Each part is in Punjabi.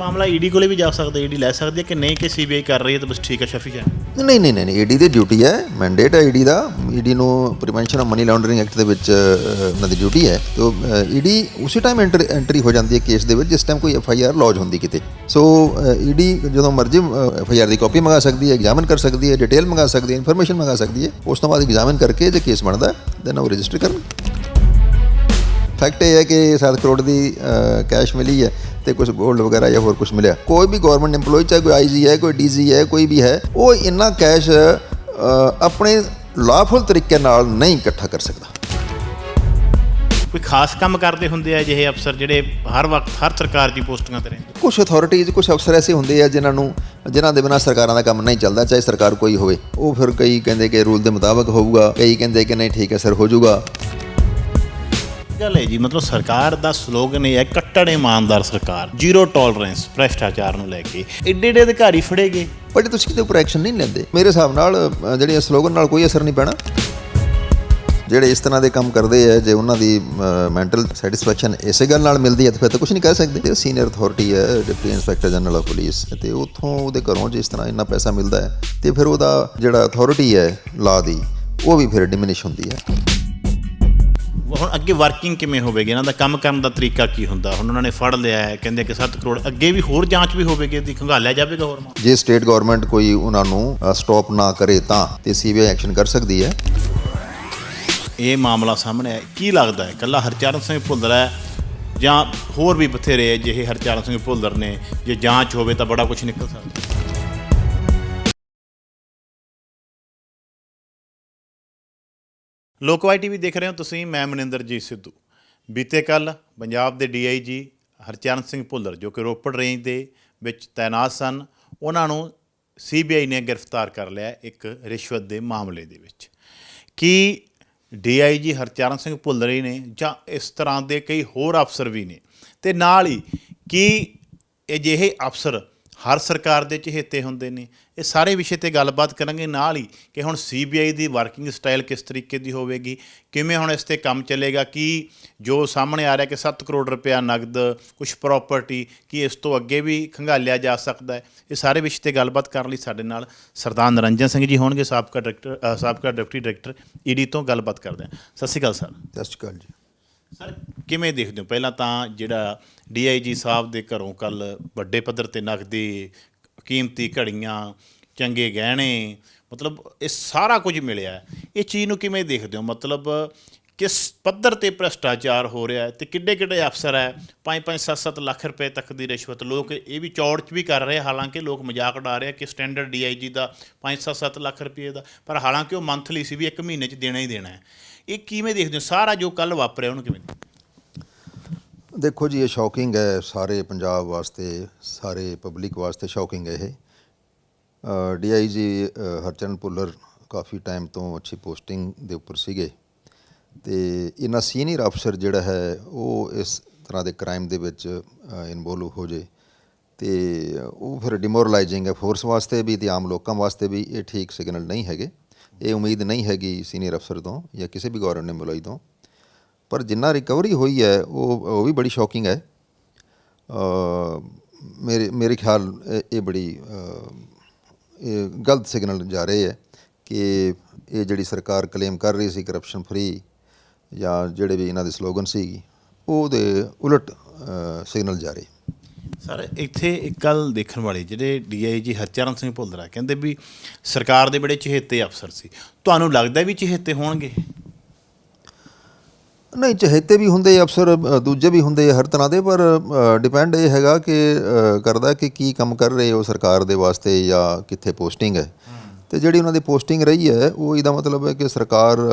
ਮਾਮਲਾ ਈਡੀ ਕੋਲੇ ਵੀ ਜਾ ਸਕਦਾ, ਈਡੀ ਲੈ ਸਕਦੀ ਹੈ ਕਿ ਨਹੀਂ, ਕਿ ਸੀਬੀਆਈ ਕਰ ਰਹੀ ਹੈ ਤਾਂ ਬਸ ਠੀਕ ਹੈ, ਸ਼ਫੀ ਹੈ ਨਹੀਂ ਨਹੀਂ ਨਹੀਂ, ਈਡੀ ਦੀ ਡਿਊਟੀ ਹੈ ਮੈਂਡੇਟ ਹੈ ਈਡੀ ਦਾ। ਈਡੀ ਨੂੰ prevention of money laundering act ਦੇ ਵਿੱਚ ਉਹਨਾਂ ਦੀ ਡਿਊਟੀ ਹੈ। ਤੇ ਈਡੀ ਉਸੇ ਟਾਈਮ ਐਂਟਰ ਐਂਟਰੀ ਹੋ ਜਾਂਦੀ ਹੈ ਕੇਸ ਦੇ ਵਿੱਚ, ਜਿਸ ਟਾਈਮ ਕੋਈ ਐਫ ਆਈ ਆਰ ਲੌਜ ਹੁੰਦੀ ਕਿਤੇ। ਸੋ ਈਡੀ ਜਦੋਂ ਮਰਜ਼ੀ ਐਫ ਆਈ ਆਰ ਦੀ ਕਾਪੀ ਮੰਗਾ ਸਕਦੀ ਹੈ ਐਗਜ਼ਾਮਨ ਕਰ ਸਕਦੀ ਹੈ ਡਿਟੇਲ ਮੰਗਾ ਸਕਦੀ ਹੈ ਇਨਫੋਰਮੇਸ਼ਨ ਮੰਗਾ ਸਕਦੀ ਹੈ, ਉਸ ਤੋਂ ਬਾਅਦ ਐਗਜ਼ਾਮਨ ਕਰਕੇ ਜੇ ਕੇਸ ਬਣਦਾ ਦੈਨ ਉਹ ਰਜਿਸਟਰ ਕਰਨ ਫੈਕਟ ਇਹ ਹੈ ਕਿ 7 ਕਰੋੜ ਦੀ ਕੈਸ਼ ਮਿਲੀ ਹੈ ਤੇ ਕੁਝ ਗੋਲਡ ਵਗੈਰਾ ਜਾਂ ਹੋਰ ਕੁਝ ਮਿਲਿਆ। ਕੋਈ ਵੀ ਗਵਰਨਮੈਂਟ EMPLOYE ਚਾਹੇ ਕੋਈ ਆਈਜੀ ਹੈ ਕੋਈ ਡੀਜੀ ਹੈ ਕੋਈ ਵੀ ਹੈ ਉਹ ਇੰਨਾ ਕੈਸ਼ ਆਪਣੇ ਲਾਫੁਲ ਤਰੀਕੇ ਨਾਲ ਨਹੀਂ ਇਕੱਠਾ ਕਰ ਸਕਦਾ। ਕੋਈ ਖਾਸ ਕੰਮ ਕਰਦੇ ਹੁੰਦੇ ਆ ਜਿਹੇ ਅਫਸਰ ਜਿਹੜੇ ਹਰ ਵਕਤ ਹਰ ਸਰਕਾਰ ਦੀ ਪੋਸਟਾਂ ਤੇ ਰਹਿੰਦੇ? ਕੁਝ ਅਥਾਰਟੀਜ਼ ਕੁਝ ਅਫਸਰ ਐਸੇ ਹੁੰਦੇ ਆ ਜਿਨ੍ਹਾਂ ਨੂੰ ਜਿਨ੍ਹਾਂ ਦੇ ਬਿਨਾਂ ਸਰਕਾਰਾਂ ਦਾ ਕੰਮ ਨਹੀਂ ਚੱਲਦਾ ਚਾਹੇ ਸਰਕਾਰ ਕੋਈ ਹੋਵੇ। ਉਹ ਫਿਰ ਕਈ ਕਹਿੰਦੇ ਕਿ ਰੂਲ ਦੇ ਮੁਤਾਬਕ ਹੋਊਗਾ ਕਈ ਕਹਿੰਦੇ ਕਿ ਨਹੀਂ ਠੀਕ ਹੈ ਸਰ ਹੋ ਜਾਊਗਾ। ਗੱਲ ਹੈ ਜੀ ਮਤਲਬ ਸਰਕਾਰ ਦਾ ਸਲੋਗਨ ਇਹ ਹੈ ਕੱਟੜ ਇਮਾਨਦਾਰ ਸਰਕਾਰ ਜ਼ੀਰੋ ਟੋਲਰੈਂਸ ਭ੍ਰਿਸ਼ਟਾਚਾਰ ਨੂੰ ਲੈ ਕੇ। ਏਡੇ ਏਡੇ ਅਧਿਕਾਰੀ ਫੜੇ ਗਏ। ਬਟ ਤੁਸੀਂ ਕਿਤੇ ਉੱਪਰ ਐਕਸ਼ਨ ਨਹੀਂ ਲੈਂਦੇ ਮੇਰੇ ਹਿਸਾਬ ਨਾਲ ਅ, ਜਿਹੜੇ ਸਲੋਗਨ ਨਾਲ ਕੋਈ ਅਸਰ ਨਹੀਂ ਪੈਣਾ। ਜਿਹੜੇ ਇਸ ਤਰ੍ਹਾਂ ਦੇ ਕੰਮ ਕਰਦੇ ਆ ਜੇ ਉਹਨਾਂ ਦੀ ਮੈਂਟਲ ਸੈਟੀਸਫੈਕਸ਼ਨ ਇਸੇ ਗੱਲ ਨਾਲ ਮਿਲਦੀ ਹੈ ਤਾਂ ਫਿਰ ਤਾਂ ਕੁਝ ਨਹੀਂ ਕਹਿ ਸਕਦੇ। ਤੇ ਸੀਨੀਅਰ ਅਥਾਰਟੀ ਹੈ deputy inspector general of police ਤੇ ਉੱਥੋਂ ਉਹਦੇ ਘਰੋਂ ਜੇ ਇਸ ਤਰ੍ਹਾਂ ਇੰਨਾ ਪੈਸਾ ਮਿਲਦਾ ਹੈ ਤੇ ਫਿਰ ਉਹਦਾ ਜਿਹੜਾ ਅਥਾਰਟੀ ਹੈ ਲਾ ਦੀ ਉਹ ਵੀ ਫਿਰ ਡਿਮਿਨਿਸ਼ ਹੁੰਦੀ ਹੈ। ਹੁਣ ਅੱਗੇ ਵਰਕਿੰਗ ਕਿਵੇਂ ਹੋਵੇਗੀ? ਇਹਨਾਂ ਦਾ ਕੰਮ ਕਰਨ ਦਾ ਤਰੀਕਾ ਕੀ ਹੁੰਦਾ? ਹੁਣ ਉਹਨਾਂ ਨੇ ਫੜ ਲਿਆ ਹੈ ਕਹਿੰਦੇ ਕਿ 7 ਕਰੋੜ ਅੱਗੇ ਵੀ ਹੋਰ ਜਾਂਚ ਵੀ ਹੋਵੇਗੀ ਇਹਦੀ ਖੰਗਾਲਿਆ ਜਾਵੇਗਾ ਹੋਰ। ਜੇ ਸਟੇਟ ਗਵਰਨਮੈਂਟ ਕੋਈ ਉਹਨਾਂ ਨੂੰ ਸਟਾਪ ਨਾ ਕਰੇ ਤਾਂ ਤੇ ਸੀਬੀਆਈ ਐਕਸ਼ਨ ਕਰ ਸਕਦੀ ਹੈ। ਇਹ ਮਾਮਲਾ ਸਾਹਮਣੇ ਆਇਆ। ਕੀ ਲੱਗਦਾ ਹੈ? ਕੱਲਾ ਹਰਚਰਨ ਸਿੰਘ ਭੁੱਲਰ ਹੈ ਜਾਂ ਹੋਰ ਵੀ ਬਥੇਰੇ ਜਿਹੇ ਹਰਚਰਨ ਸਿੰਘ ਭੁੱਲਰ ਨੇ? ਜੇ ਜਾਂਚ ਹੋਵੇ ਤਾਂ ਬੜਾ ਕੁਝ ਨਿਕਲ ਸਕਦਾ। ਲੋਕਵਾਈ ਟੀਵੀ ਦੇਖ ਰਹੇ ਹੋ ਤੁਸੀਂ, ਮੈਂ ਮਨਿੰਦਰਜੀਤ ਸਿੱਧੂ। ਬੀਤੇ ਕੱਲ ਪੰਜਾਬ ਦੇ ਡੀਆਈਜੀ ਹਰਚਰਨ ਸਿੰਘ ਭੁੱਲਰ, ਜੋ ਕਿ ਰੋਪੜ ਰੇਂਜ ਦੇ ਵਿੱਚ ਤਾਇਨਾਤ ਸਨ, ਉਹਨਾਂ ਨੂੰ ਸੀਬੀਆਈ ਨੇ ਗ੍ਰਿਫਤਾਰ ਕਰ ਲਿਆ ਇੱਕ ਰਿਸ਼ਵਤ ਦੇ ਮਾਮਲੇ ਦੇ ਵਿੱਚ। ਕੀ ਡੀਆਈਜੀ ਹਰਚਰਨ ਸਿੰਘ ਭੁੱਲਰ ਹੀ ਨੇ ਜਾਂ ਇਸ ਤਰ੍ਹਾਂ ਦੇ ਕਈ ਹੋਰ ਅਫਸਰ ਵੀ ਨੇ? ਤੇ ਨਾਲ ਹੀ ਕੀ ਅਜਿਹੇ ਅਫਸਰ ਹਰ ਸਰਕਾਰ ਦੇ ਚਹੇਤੇ ਹੁੰਦੇ ਨੇ। ਇਹ ਸਾਰੇ ਵਿਸ਼ੇ ਤੇ ਗੱਲਬਾਤ ਕਰਾਂਗੇ ਨਾਲ ਹੀ ਕਿ ਹੁਣ ਸੀਬੀਆਈ ਦੀ ਵਰਕਿੰਗ ਸਟਾਈਲ ਕਿਸ ਤਰੀਕੇ ਦੀ ਹੋਵੇਗੀ ਕਿਵੇਂ ਹੁਣ ਇਸ ਤੇ ਕੰਮ ਚੱਲੇਗਾ ਕੀ ਜੋ ਸਾਹਮਣੇ ਆ ਰਿਹਾ ਕਿ 7 ਕਰੋੜ ਰੁਪਇਆ ਨਗਦ ਕੁਝ ਪ੍ਰਾਪਰਟੀ ਕੀ ਇਸ ਤੋਂ ਅੱਗੇ ਵੀ ਖੰਗਾਲਿਆ ਜਾ ਸਕਦਾ ਹੈ। ਇਹ ਸਾਰੇ ਵਿਸ਼ੇ ਤੇ ਗੱਲਬਾਤ ਕਰਨ ਲਈ ਸਾਡੇ ਨਾਲ ਸਰਦਾਰ ਨਰਿੰਜਨ ਸਿੰਘ ਜੀ ਹੋਣਗੇ ਸਾਬਕਾ ਡਾਇਰੈਕਟਰ ਸਾਬਕਾ ਡਿਪਟੀ ਡਾਇਰੈਕਟਰ ਈਡੀ ਤੋਂ ਗੱਲਬਾਤ ਕਰਦੇ ਹਾਂ। ਸਤਿ ਸ਼੍ਰੀ ਅਕਾਲ ਸਰ। ਸਤਿ ਸ਼੍ਰੀ ਅਕਾਲ ਜੀ। ਸਰ ਕਿਵੇਂ ਦੇਖਦੇ ਹੋ? ਪਹਿਲਾਂ ਤਾਂ ਜਿਹੜਾ ਡੀਆਈਜੀ ਸਾਹਿਬ ਦੇ ਘਰੋਂ ਕੱਲ ਵੱਡੇ ਪੱਧਰ ਤੇ ਨਕਦੀ ਕੀਮਤੀ ਘੜੀਆਂ, ਚੰਗੇ ਗਹਿਣੇ, ਮਤਲਬ ਇਹ ਸਾਰਾ ਕੁਝ ਮਿਲਿਆ ਇਹ ਚੀਜ਼ ਨੂੰ ਕਿਵੇਂ ਦੇਖਦੇ ਹੋ? ਮਤਲਬ ਕਿਸ ਪੱਧਰ ਤੇ ਭ੍ਰਸ਼ਟਾਚਾਰ ਹੋ ਰਿਹਾ ਹੈ ਤੇ ਕਿੱਡੇ ਕਿੱਡੇ ਅਫਸਰ ਹੈ? 5-5 7-7 ਲੱਖ ਰੁਪਏ ਤੱਕ ਦੀ ਰਿਸ਼ਵਤ। ਲੋਕ ਇਹ ਵੀ ਚੌੜ ਚ ਵੀ ਕਰ ਰਹੇ ਹਾਲਾਂਕਿ ਲੋਕ ਮਜ਼ਾਕ ਉਡਾ ਰਹੇ ਆ ਕਿ ਸਟੈਂਡਰਡ ਡੀਆਈਜੀ ਦਾ 5-7 ਲੱਖ ਰੁਪਏ ਦਾ। ਪਰ ਹਾਲਾਂਕਿ ਉਹ ਮੰਥਲੀ ਸੀ ਵੀ ਇੱਕ ਮਹੀਨੇ ਚ ਦੇਣਾ ਹੀ ਦੇਣਾ ਹੈ। ਇਹ ਕਿਵੇਂ ਦੇਖਦੇ ਹੋ? ਸਾਰਾ ਜੋ ਕੱਲ ਵਾਪਰਿਆ, ਉਹਨੂੰ ਕਿਵੇਂ ਦੇਖੋ ਜੀ, ਇਹ ਸ਼ੌਕਿੰਗ ਹੈ, ਸਾਰੇ ਪੰਜਾਬ ਵਾਸਤੇ, ਸਾਰੇ ਪਬਲਿਕ ਵਾਸਤੇ ਸ਼ੌਕਿੰਗ ਹੈ ਇਹ। ਡੀਆਈਜੀ ਹਰਚਰਨ ਭੁੱਲਰ ਕਾਫੀ ਟਾਈਮ ਤੋਂ ਅੱਛੀ ਪੋਸਟਿੰਗ ਦੇ ਉੱਪਰ ਸੀਗੇ। ਤੇ ਇਹਨਾਂ ਸੀਨੀਅਰ ਅਫਸਰ ਜਿਹੜਾ ਹੈ, ਉਹ ਇਸ ਤਰ੍ਹਾਂ ਦੇ ਕ੍ਰਾਈਮ ਦੇ ਵਿੱਚ ਇਨਵੋਲਵ ਹੋ ਜੇ। ਤੇ ਉਹ ਫਿਰ ਡਿਮੋਰਲਾਈਜ਼ਿੰਗ ਹੈ ਫੋਰਸ ਵਾਸਤੇ ਵੀ ਤੇ ਆਮ ਲੋਕਾਂ ਵਾਸਤੇ ਵੀ ਇਹ ਠੀਕ ਸਿਗਨਲ ਨਹੀਂ ਹੈਗੇ। ਇਹ ਉਮੀਦ ਨਹੀਂ ਹੈਗੀ ਸੀਨੀਅਰ ਅਫਸਰ ਤੋਂ ਜਾਂ ਕਿਸੇ ਵੀ ਗਵਰਨਮੈਂਟ EMPLOYE ਤੋਂ। ਪਰ ਜਿੰਨਾ ਰਿਕਵਰੀ ਹੋਈ ਹੈ, ਉਹ ਉਹ ਵੀ ਬੜੀ ਸ਼ੌਕਿੰਗ ਹੈ। ਮੇਰੇ ਮੇਰੇ ਖਿਆਲ, ਇਹ- ਬੜੀ ਇਹ ਗਲਤ ਸਿਗਨਲ ਜਾ ਰਹੇ ਹੈ ਕਿ ਇਹ ਜਿਹੜੀ ਸਰਕਾਰ ਕਲੇਮ ਕਰ ਰਹੀ ਸੀ ਕਰਪਸ਼ਨ ਫਰੀ ਜਾਂ ਜਿਹੜੇ ਵੀ ਇਹਨਾਂ ਦੇ ਸਲੋਗਨ ਸੀ, ਉਹਦੇ ਉਲਟ ਸਿਗਨਲ ਜਾ ਰਹੇ। ਸਰ, ਇੱਥੇ ਇੱਕ ਗੱਲ ਦੇਖਣ ਵਾਲੀ, ਜਿਹੜੇ ਡੀਆਈਜੀ ਹਰਚਰਨ ਸਿੰਘ ਭੁੱਲਰਾ ਕਹਿੰਦੇ ਵੀ ਸਰਕਾਰ ਦੇ ਬੜੇ ਚਹੇਤੇ ਅਫਸਰ ਸੀ। ਤੁਹਾਨੂੰ ਲੱਗਦਾ ਵੀ ਚਹੇਤੇ ਹੋਣਗੇ? ਨਹੀਂ ਚਹੇਤੇ ਵੀ ਹੁੰਦੇ ਅਫਸਰ ਅ, ਦੂਜੇ ਵੀ ਹੁੰਦੇ ਹਰ ਤਰ੍ਹਾਂ ਦੇ ਪਰ ਡਿਪੈਂਡ ਇਹ ਹੈਗਾ ਕਿ ਅ, ਕਰਦਾ ਕਿ ਕੀ ਕੰਮ ਕਰ ਰਹੇ ਹੋ ਸਰਕਾਰ ਦੇ ਵਾਸਤੇ ਜਾਂ ਕਿੱਥੇ ਪੋਸਟਿੰਗ ਹੈ। ਤੇ ਜਿਹੜੀ ਉਹਨਾਂ ਦੀ ਪੋਸਟਿੰਗ ਰਹੀ ਹੈ ਉਹ ਇਹਦਾ ਮਤਲਬ ਹੈ ਕਿ ਸਰਕਾਰ ਅ,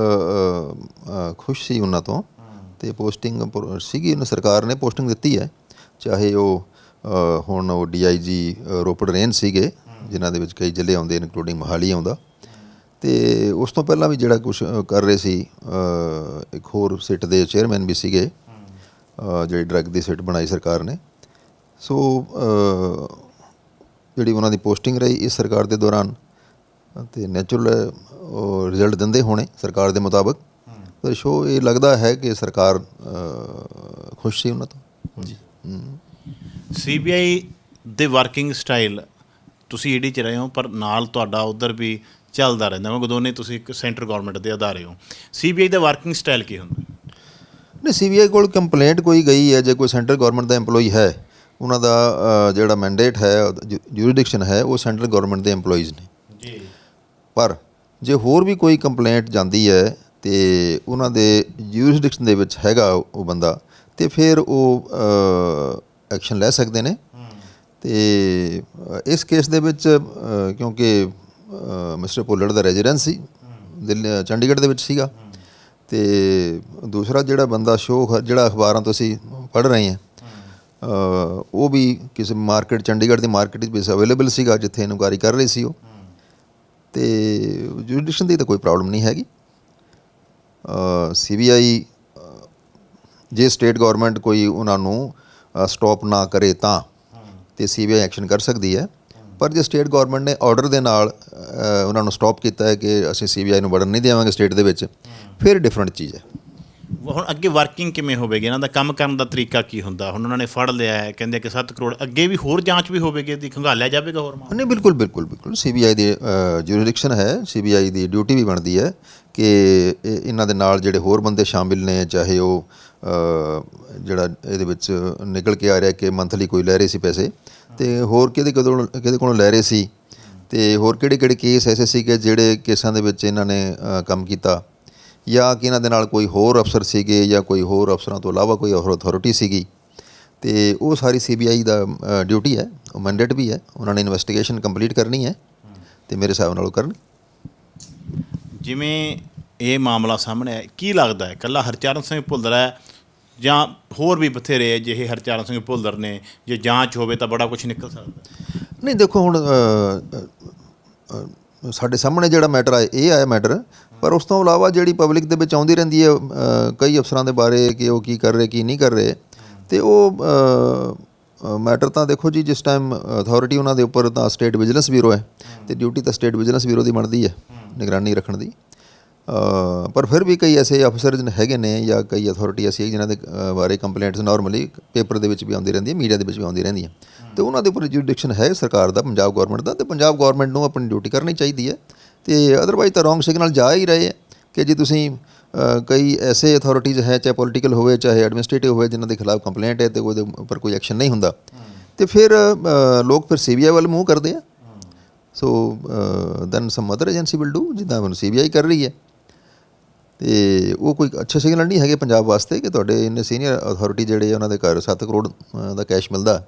ਅ, ਖੁਸ਼ ਸੀ ਉਹਨਾਂ ਤੋਂ। ਤੇ ਪੋਸਟਿੰਗ ਪ- ਸੀਗੀ ਉਹਨਾਂ ਸਰਕਾਰ ਨੇ ਪੋਸਟਿੰਗ ਦਿੱਤੀ ਹੈ। ਚਾਹੇ ਉਹ ਅ, ਹੁਣ ਉਹ ਡੀਆਈਜੀ ਰੋਪੜ ਰੇਂਜ ਸੀਗੇ ਜਿਨ੍ਹਾਂ ਦੇ ਵਿੱਚ ਕਈ ਜ਼ਿਲ੍ਹੇ ਆਉਂਦੇ ਇਨਕਲੂਡਿੰਗ ਮੋਹਾਲੀ ਆਉਂਦਾ। ਤੇ ਉਸ ਤੋਂ ਪਹਿਲਾਂ ਵੀ ਜਿਹੜਾ ਕੁਝ ਕਰ ਰਹੇ ਸੀ ਇੱਕ ਹੋਰ ਸਿੱਟ ਦੇ ਚੇਅਰਮੈਨ ਵੀ ਸੀਗੇ ਜਿਹੜੀ ਡਰੱਗ ਦੀ ਸਿੱਟ ਬਣਾਈ ਸਰਕਾਰ ਨੇ। ਸੋ ਜਿਹੜੀ ਉਹਨਾਂ ਦੀ ਪੋਸਟਿੰਗ ਰਹੀ ਇਸ ਸਰਕਾਰ ਦੇ ਦੌਰਾਨ ਤੇ ਨੈਚੁਰਲ ਰਿਜ਼ਲਟ ਦਿੰਦੇ ਹੋਣੇ ਸਰਕਾਰ ਦੇ ਮੁਤਾਬਕ। ਪਰ ਸ਼ੋ ਇਹ ਲੱਗਦਾ ਹੈ ਕਿ ਸਰਕਾਰ ਖੁਸ਼ ਸੀ ਉਹਨਾਂ ਤੋਂ। ਜੀ। ਸੀਬੀਆਈ ਦੇ ਵਰਕਿੰਗ ਸਟਾਈਲ ਤੁਸੀਂ ਈਡੀ ਚ ਰਹੇ ਹੋ ਪਰ ਨਾਲ ਤੁਹਾਡਾ ਉਧਰ ਵੀ ਚੱਲਦਾ ਰਹਿੰਦਾ। ਮੈਂ ਦੋਨੇ ਤੁਸੀਂ ਇੱਕ ਸੈਂਟਰ ਗਵਰਨਮੈਂਟ ਦੇ ਅਦਾਰੇ ਹੋ। ਸੀਬੀਆਈ ਦਾ ਵਰਕਿੰਗ ਸਟਾਈਲ ਕੀ ਹੁੰਦਾ? ਨਹੀਂ ਸੀਬੀਆਈ ਕੋਲ ਕੰਪਲੇਂਟ ਕੋਈ ਗਈ ਹੈ ਜੇ ਕੋਈ ਸੈਂਟਰਲ ਗਵਰਨਮੈਂਟ ਦਾ EMPLOYE ਹੈ ਉਹਨਾਂ ਦਾ ਜਿਹੜਾ ਮੈਂਡੇਟ ਹੈ ਜੂਰਿਡਿਕਸ਼ਨ ਹੈ ਉਹ ਸੈਂਟਰਲ ਗਵਰਨਮੈਂਟ ਦੇ EMPLOYEES ਨੇ। ਜੀ। ਪਰ ਜੇ ਹੋਰ ਵੀ ਕੋਈ ਕੰਪਲੇਂਟ ਜਾਂਦੀ ਹੈ ਤੇ ਉਹਨਾਂ ਦੇ ਜੂਰਿਸਡਿਕਸ਼ਨ ਦੇ ਵਿੱਚ ਹੈਗਾ ਉਹ ਬੰਦਾ ਤੇ ਫਿਰ ਉਹ ਐਕਸ਼ਨ ਲੈ ਸਕਦੇ ਨੇ। ਤੇ ਇਸ ਕੇਸ ਦੇ ਵਿੱਚ ਕਿਉਂਕਿ ਮਿਸਟਰ ਪੁੱਲੜ ਦਾ ਰੈਜ਼ੀਡੈਂਸ ਸੀ। ਦਿੱਲੀ ਚੰਡੀਗੜ੍ਹ ਦੇ ਵਿੱਚ ਸੀਗਾ। ਤੇ ਦੂਸਰਾ ਜਿਹੜਾ ਬੰਦਾ ਸ਼ੋਅ ਜਿਹੜਾ ਅਖਬਾਰਾਂ ਤੋਂ ਅਸੀਂ ਪੜ੍ਹ ਰਹੇ ਹਾਂ ਉਹ ਵੀ ਕਿਸੇ ਮਾਰਕੀਟ ਚੰਡੀਗੜ੍ਹ ਦੀ ਮਾਰਕੀਟ ਵਿੱਚ ਅਵੇਲੇਬਲ ਸੀਗਾ, ਜਿੱਥੇ ਇਨਕੁਆਰੀ ਕਰ ਰਹੀ ਸੀ ਉਹ। ਤੇ ਜੁਡੀਸ਼ਨ ਦੀ ਤਾਂ ਕੋਈ ਪ੍ਰੋਬਲਮ ਨਹੀਂ ਹੈਗੀ। ਸੀਬੀਆਈ ਜੇ ਸਟੇਟ ਗਵਰਨਮੈਂਟ ਕੋਈ ਉਹਨਾਂ ਨੂੰ ਸਟਾਪ ਨਾ ਕਰੇ ਤਾਂ, ਤੇ ਸੀਬੀਆਈ ਐਕਸ਼ਨ ਕਰ ਸਕਦੀ ਹੈ। ਪਰ ਜੇ ਸਟੇਟ ਗਵਰਨਮੈਂਟ ਨੇ ਆਰਡਰ ਦੇ ਨਾਲ ਉਹਨਾਂ ਨੂੰ ਸਟਾਪ ਕੀਤਾ ਹੈ ਕਿ ਅਸੀਂ ਸੀਬੀਆਈ ਨੂੰ ਵੜਨ ਨਹੀਂ ਦੇਵਾਂਗੇ ਸਟੇਟ ਦੇ ਵਿੱਚ ਫਿਰ ਡਿਫਰੈਂਟ ਚੀਜ਼ ਹੈ। ਹੁਣ ਅੱਗੇ ਵਰਕਿੰਗ ਕਿਵੇਂ ਹੋਵੇਗੀ? ਇਹਨਾਂ ਦਾ ਕੰਮ ਕਰਨ ਦਾ ਤਰੀਕਾ ਕੀ ਹੁੰਦਾ? ਹੁਣ ਉਹਨਾਂ ਨੇ ਫੜ ਲਿਆ ਹੈ ਕਹਿੰਦੇ ਕਿ 7 ਕਰੋੜ ਅੱਗੇ ਵੀ ਹੋਰ ਜਾਂਚ ਵੀ ਹੋਵੇਗੀ ਇਹਦੀ ਖੰਗਾਲਿਆ ਜਾਵੇਗਾ ਹੋਰ ਮਾਮਲਾ? ਨਹੀਂ ਬਿਲਕੁਲ ਬਿਲਕੁਲ ਬਿਲਕੁਲ। ਸੀਬੀਆਈ ਦੀ ਜੁਰਿਡਿਕਸ਼ਨ ਹੈ ਸੀਬੀਆਈ ਦੀ ਡਿਊਟੀ ਵੀ ਬਣਦੀ ਹੈ ਕਿ ਇਹ- ਇਹਨਾਂ ਦੇ ਨਾਲ ਜਿਹੜੇ ਹੋਰ ਬੰਦੇ ਸ਼ਾਮਿਲ ਨੇ ਚਾਹੇ ਉਹ ਜਿਹੜਾ ਇਹਦੇ ਵਿੱਚ ਨਿਕਲ ਕੇ ਆ ਰਿਹਾ ਕਿ ਮੰਥਲੀ ਕੋਈ ਲੈ ਰਹੇ ਸੀ ਪੈਸੇ ਤੇ ਹੋਰ ਕਿਹਦੇ ਕਦੋਂ ਕਿਹਦੇ ਕੋਲੋਂ ਲੈ ਰਹੇ ਸੀ? ਤੇ ਹੋਰ ਕਿਹੜੇ ਕਿਹੜੇ ਕੇਸ ਐਸੇ ਸੀਗੇ ਜਿਹੜੇ ਕੇਸਾਂ ਦੇ ਵਿੱਚ ਇਹਨਾਂ ਨੇ ਕੰਮ ਕੀਤਾ? ਜਾਂ ਕਿ ਇਹਨਾਂ ਦੇ ਨਾਲ ਕੋਈ ਹੋਰ ਅਫਸਰ ਸੀਗੇ ਜਾਂ ਕੋਈ ਹੋਰ ਅਫਸਰਾਂ ਤੋਂ ਇਲਾਵਾ ਕੋਈ ਹੋਰ ਅਥਾਰਟੀ ਸੀਗੀ? ਤੇ ਉਹ ਸਾਰੀ ਸੀਬੀਆਈ ਦਾ ਡਿਊਟੀ ਹੈ, ਉਹ ਮੈਂਡੇਟ ਵੀ ਹੈ, ਉਹਨਾਂ ਨੇ ਇਨਵੈਸਟੀਗੇਸ਼ਨ ਕੰਪਲੀਟ ਕਰਨੀ ਹੈ ਤੇ ਮੇਰੇ ਹਿਸਾਬ ਨਾਲ ਉਹ ਕਰਨ ਜਿਵੇਂ ਇਹ ਮਾਮਲਾ ਸਾਹਮਣੇ ਆਇਆ, ਕੀ ਲੱਗਦਾ ਹੈ? ਕੱਲਾ ਹਰਚਰਨ ਸਿੰਘ ਭੁੱਲਰ ਹੈ ਜਾਂ ਹੋਰ ਵੀ ਬਥੇਰੇ ਜਿਹੇ ਹਰਚਰਨ ਸਿੰਘ ਭੁੱਲਰ ਨੇ ਜੇ ਜਾਂਚ ਹੋਵੇ ਤਾਂ ਬੜਾ ਕੁਝ ਨਿਕਲ ਸਕਦਾ। ਨਹੀਂ ਦੇਖੋ ਹੁਣ ਅ, ਅ, ਸਾਡੇ ਸਾਹਮਣੇ ਜਿਹੜਾ ਮੈਟਰ ਆਇਆ ਇਹ ਆਇਆ ਮੈਟਰ ਪਰ ਉਸ ਤੋਂ ਇਲਾਵਾ ਜਿਹੜੀ ਪਬਲਿਕ ਦੇ ਵਿੱਚ ਆਉਂਦੀ ਰਹਿੰਦੀ ਹੈ ਅ, ਕਈ ਅਫਸਰਾਂ ਦੇ ਬਾਰੇ ਕਿ ਉਹ ਕੀ ਕਰ ਰਹੇ ਕੀ ਨਹੀਂ ਕਰ ਰਹੇ ਤੇ ਉਹ ਮੈਟਰ ਤਾਂ ਦੇਖੋ ਜੀ ਜਿਸ ਟਾਈਮ ਅਥਾਰਟੀ ਉਹਨਾਂ ਦੇ ਉੱਪਰ ਤਾਂ ਸਟੇਟ ਵਿਜੀਲੈਂਸ ਬਿਊਰੋ ਹੈ ਤੇ ਡਿਊਟੀ ਤਾਂ ਸਟੇਟ ਵਿਜੀਲੈਂਸ ਬਿਊਰੋ ਦੀ ਬਣਦੀ ਹੈ ਨਿਗਰਾਨੀ ਰੱਖਣ ਦੀ। ਪਰ ਫਿਰ ਵੀ ਕਈ ਐਸੇ ਅਫਸਰ ਜਨ ਹੈਗੇ ਨੇ ਜਾਂ ਕਈ ਅਥਾਰਟੀ ਐਸੀ ਹੈ ਜਿਨ੍ਹਾਂ ਦੇ ਬਾਰੇ ਕੰਪਲੇਂਟਸ ਨਾਰਮਲੀ ਪੇਪਰ ਦੇ ਵਿੱਚ ਵੀ ਆਉਂਦੀ ਰਹਿੰਦੀ ਹੈ ਮੀਡੀਆ ਦੇ ਵਿੱਚ ਵੀ ਆਉਂਦੀ ਰਹਿੰਦੀ ਹੈ। ਤੇ ਉਹਨਾਂ ਦੇ ਉੱਪਰ ਜੁਡੀਕਸ਼ਨ ਹੈ ਸਰਕਾਰ ਦਾ ਪੰਜਾਬ ਗਵਰਨਮੈਂਟ ਦਾ ਤੇ ਪੰਜਾਬ ਗਵਰਨਮੈਂਟ ਨੂੰ ਆਪਣੀ ਡਿਊਟੀ ਕਰਨੀ ਚਾਹੀਦੀ ਹੈ। ਤੇ ਅਦਰਵਾਈਜ਼ ਤਾਂ ਰੋਂਗ ਸਿਗਨਲ ਜਾ ਹੀ ਰਹੇ ਹੈ ਕਿ ਜੇ ਤੁਸੀਂ ਕਈ ਐਸੇ ਅਥਾਰਟੀਜ਼ ਹੈ ਚਾਹੇ ਪੋਲੀਟੀਕਲ ਹੋਵੇ ਚਾਹੇ ਐਡਮਿਨਿਸਟ੍ਰੇਟਿਵ ਹੋਵੇ ਜਿਨ੍ਹਾਂ ਦੇ ਖਿਲਾਫ ਕੰਪਲੇਂਟ ਹੈ ਤੇ ਉਹਦੇ ਉੱਪਰ ਕੋਈ ਐਕਸ਼ਨ ਨਹੀਂ ਹੁੰਦਾ। ਤੇ ਫਿਰ ਲੋਕ ਫਿਰ ਸੀਬੀਆਈ ਵੱਲ ਮੂੰਹ ਕਰਦੇ ਆ। So then some other agency will do ਜਿੱਦਾਂ ਹੁਣ ਸੀਬੀਆਈ ਕਰ ਰਹੀ ਹੈ। ਤੇ ਉਹ ਕੋਈ ਅੱਛੇ ਸਿਗਨਲ ਨਹੀਂ ਹੈਗੇ ਪੰਜਾਬ ਵਾਸਤੇ ਕਿ ਤੁਹਾਡੇ ਇੰਨੇ ਸੀਨੀਅਰ ਅਥਾਰਟੀ ਜਿਹੜੇ ਉਹਨਾਂ ਦੇ ਘਰ 7 ਕਰੋੜ ਦਾ ਕੈਸ਼ ਮਿਲਦਾ।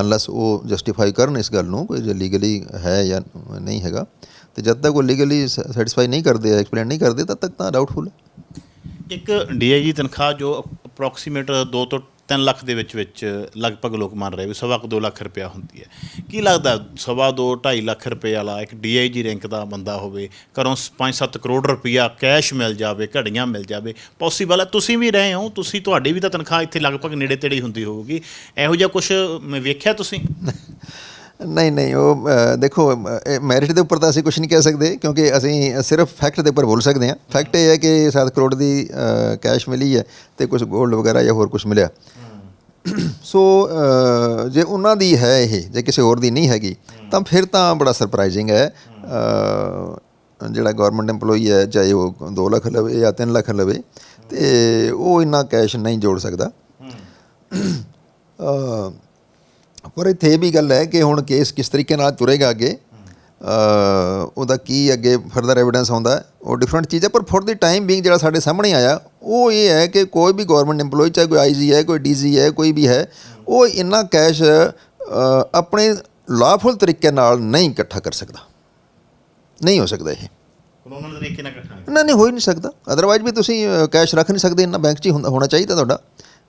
ਅਨਲੈਸ ਉਹ ਜਸਟੀਫਾਈ ਕਰਨ ਇਸ ਗੱਲ ਨੂੰ ਕੋਈ ਜੇ ਲੀਗਲੀ ਹੈ ਜਾਂ ਨਹੀਂ ਹੈਗਾ। ਤੇ ਜਦ ਤੱਕ ਉਹ ਲੀਗਲੀ ਸੈਟੀਸਫਾਈ ਨਹੀਂ ਕਰਦੇ ਐਕਸਪਲੇਨ ਨਹੀਂ ਕਰਦੇ, ਤਦ ਤੱਕ ਤਾਂ ਡਾਊਟਫੁਲ ਹੈ। ਇੱਕ ਡੀਆਈਜੀ ਤਨਖਾਹ ਜੋ ਅਪਰੋਕਸੀਮੇਟ 2 ਤੋਂ 3 ਲੱਖ ਦੇ ਵਿੱਚ ਵਿੱਚ ਲਗਭਗ ਲੋਕ ਮੰਨ ਰਹੇ ਵੀ ਸਵਾ ਕੁ 2 ਲੱਖ ਰੁਪਇਆ ਹੁੰਦੀ ਹੈ। ਕੀ ਲੱਗਦਾ ਸਵਾ 2 2.5 ਲੱਖ ਰੁਪਏ ਵਾਲਾ ਇੱਕ ਡੀਆਈਜੀ ਰੈਂਕ ਦਾ ਬੰਦਾ ਹੋਵੇ, ਘਰੋਂ 5-7 ਕਰੋੜ ਰੁਪਇਆ ਕੈਸ਼ ਮਿਲ ਜਾਵੇ, ਘੜੀਆਂ ਮਿਲ ਜਾਵੇ ਪੋਸੀਬਲ ਹੈ? ਤੁਸੀਂ ਵੀ ਰਹੇ ਹੋ, ਤੁਸੀਂ ਤੁਹਾਡੀ ਵੀ ਤਾਂ ਤਨਖਾਹ ਇੱਥੇ ਲਗਭਗ ਨੇੜੇ ਤੇੜੇ ਹੁੰਦੀ ਹੋਊਗੀ। ਇਹੋ ਜਿਹਾ ਕੁਝ ਵੇਖਿਆ ਤੁਸੀਂ? ਨਹੀਂ ਨਹੀਂ ਉਹ ਦੇਖੋ ਮੈਰਿਟ ਦੇ ਉੱਪਰ ਤਾਂ ਅਸੀਂ ਕੁਝ ਨਹੀਂ ਕਹਿ ਸਕਦੇ ਕਿਉਂਕਿ ਅਸੀਂ ਸਿਰਫ ਫੈਕਟ ਦੇ ਉੱਪਰ ਬੋਲ ਸਕਦੇ ਹਾਂ। ਫੈਕਟ ਇਹ ਹੈ ਕਿ 7 ਕਰੋੜ ਦੀ ਕੈਸ਼ ਮਿਲੀ ਹੈ ਤੇ ਕੁਝ 골ਡ ਵਗੈਰਾ ਜਾਂ ਹੋਰ ਕੁਝ ਮਿਲਿਆ। ਸੋ ਜੇ ਉਹਨਾਂ ਦੀ ਹੈ ਇਹ ਜੇ ਕਿਸੇ ਹੋਰ ਦੀ ਨਹੀਂ ਹੈਗੀ ਤਾਂ ਫਿਰ ਤਾਂ ਬੜਾ ਸਰਪ੍ਰਾਈਜ਼ਿੰਗ ਹੈ। ਜਿਹੜਾ ਗਵਰਨਮੈਂਟ EMPLOYE ਹੈ ਚਾਹੇ ਉਹ 2 ਲੱਖ ਲਵੇ ਜਾਂ 3 ਲੱਖ ਲਵੇ ਤੇ ਉਹ ਇੰਨਾ ਕੈਸ਼ ਨਹੀਂ ਜੋੜ ਸਕਦਾ। ਅ, ਪਰ ਇੱਥੇ ਵੀ ਗੱਲ ਹੈ ਕਿ ਹੁਣ ਕੇਸ ਕਿਸ ਤਰੀਕੇ ਨਾਲ ਤੁਰੇਗਾ ਅੱਗੇ ਉਹਦਾ ਕੀ ਅੱਗੇ ਫਰਦਰ ਐਵੀਡੈਂਸ ਆਉਂਦਾ ਉਹ ਡਿਫਰੈਂਟ ਚੀਜ਼ ਹੈ ਪਰ ਫॉर ਦੀ ਟਾਈਮ ਬੀਇੰਗ ਜਿਹੜਾ ਸਾਡੇ ਸਾਹਮਣੇ ਆਇਆ ਉਹ ਇਹ ਹੈ ਕਿ ਕੋਈ ਵੀ ਗਵਰਨਮੈਂਟ EMPLOYE ਚਾਹੇ ਕੋਈ ਆਈਜੀ ਹੈ ਕੋਈ ਡੀਜੀ ਹੈ ਕੋਈ ਵੀ ਹੈ ਉਹ ਇੰਨਾ ਕੈਸ਼ ਆਪਣੇ ਲਾਫੁਲ ਤਰੀਕੇ ਨਾਲ ਨਹੀਂ ਇਕੱਠਾ ਕਰ ਸਕਦਾ। ਨਹੀਂ ਹੋ ਸਕਦਾ ਇਹ। ਕਾਨੂੰਨ ਤਰੀਕੇ ਨਾਲ ਇਕੱਠਾ ਨਾ ਨਹੀਂ ਹੋ ਹੀ ਨਹੀਂ ਸਕਦਾ। ਅਦਰਵਾਈਜ਼ ਵੀ ਤੁਸੀਂ ਕੈਸ਼ ਰੱਖ ਨਹੀਂ ਸਕਦੇ ਇੰਨਾ ਬੈਂਕ 'ਚ ਹੀ ਹੁੰਦਾ- ਹੋਣਾ ਚਾਹੀਦਾ ਤੁਹਾਡਾ।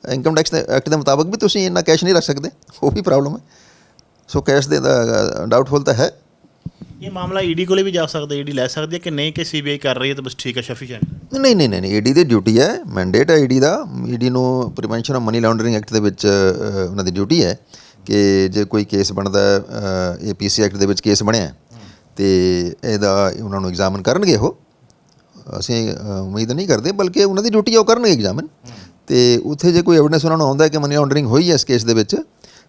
ਇਨਕਮ ਟੈਕਸ ਦੇ ਐਕਟ ਦੇ ਮੁਤਾਬਕ ਵੀ ਤੁਸੀਂ ਇੰਨਾ ਕੈਸ਼ ਨਹੀਂ ਰੱਖ ਸਕਦੇ ਉਹ ਵੀ ਪ੍ਰੋਬਲਮ ਹੈ। ਸੋ ਕੈਸ਼ ਦੇ ਡਾਊਟਫੁਲ ਤਾਂ ਹੈ। ਇਹ ਮਾਮਲਾ ਈਡੀ ਕੋਲੇ ਵੀ ਜਾ ਸਕਦਾ ਈਡੀ ਲੈ ਸਕਦੀ ਹੈ ਕਿ ਨਹੀਂ ਕਿ ਸੀਬੀਆਈ ਕਰ ਰਹੀ ਹੈ ਤਾਂ ਬਸ ਠੀਕ ਹੈ ਸਫੀਸ਼ੀਐਂਟ ਨਹੀਂ ਨਹੀਂ ਨਹੀਂ ਈਡੀ ਦੀ ਡਿਊਟੀ ਹੈ ਮੈਂਡੇਟ ਹੈ ਈਡੀ ਦਾ। ਈਡੀ ਨੂੰ prevention of money laundering act ਦੇ ਵਿੱਚ ਉਹਨਾਂ ਦੀ ਡਿਊਟੀ ਹੈ ਕਿ ਜੇ ਕੋਈ ਕੇਸ ਬਣਦਾ ਹੈ ਇਹ ਪੀਸੀ ਐਕਟ ਦੇ ਵਿੱਚ ਕੇਸ ਬਣਿਆ ਤੇ ਇਹਦਾ ਉਹਨਾਂ ਨੂੰ ਐਗਜ਼ਾਮਨ ਕਰਨਗੇ ਉਹ। ਅਸੀਂ ਉਮੀਦ ਨਹੀਂ ਕਰਦੇ ਬਲਕਿ ਉਹਨਾਂ ਦੀ ਡਿਊਟੀ ਹੈ ਉਹ ਕਰਨਗੇ ਐਗਜ਼ਾਮਨ ਤੇ ਉੱਥੇ ਜੇ ਕੋਈ ਐਵੀਡੈਂਸ ਉਹਨਾਂ ਨੂੰ ਆਉਂਦਾ ਹੈ ਕਿ ਮਨੀ ਲਾਂਡਰਿੰਗ ਹੋਈ ਹੈ ਇਸ ਕੇਸ ਦੇ ਵਿੱਚ,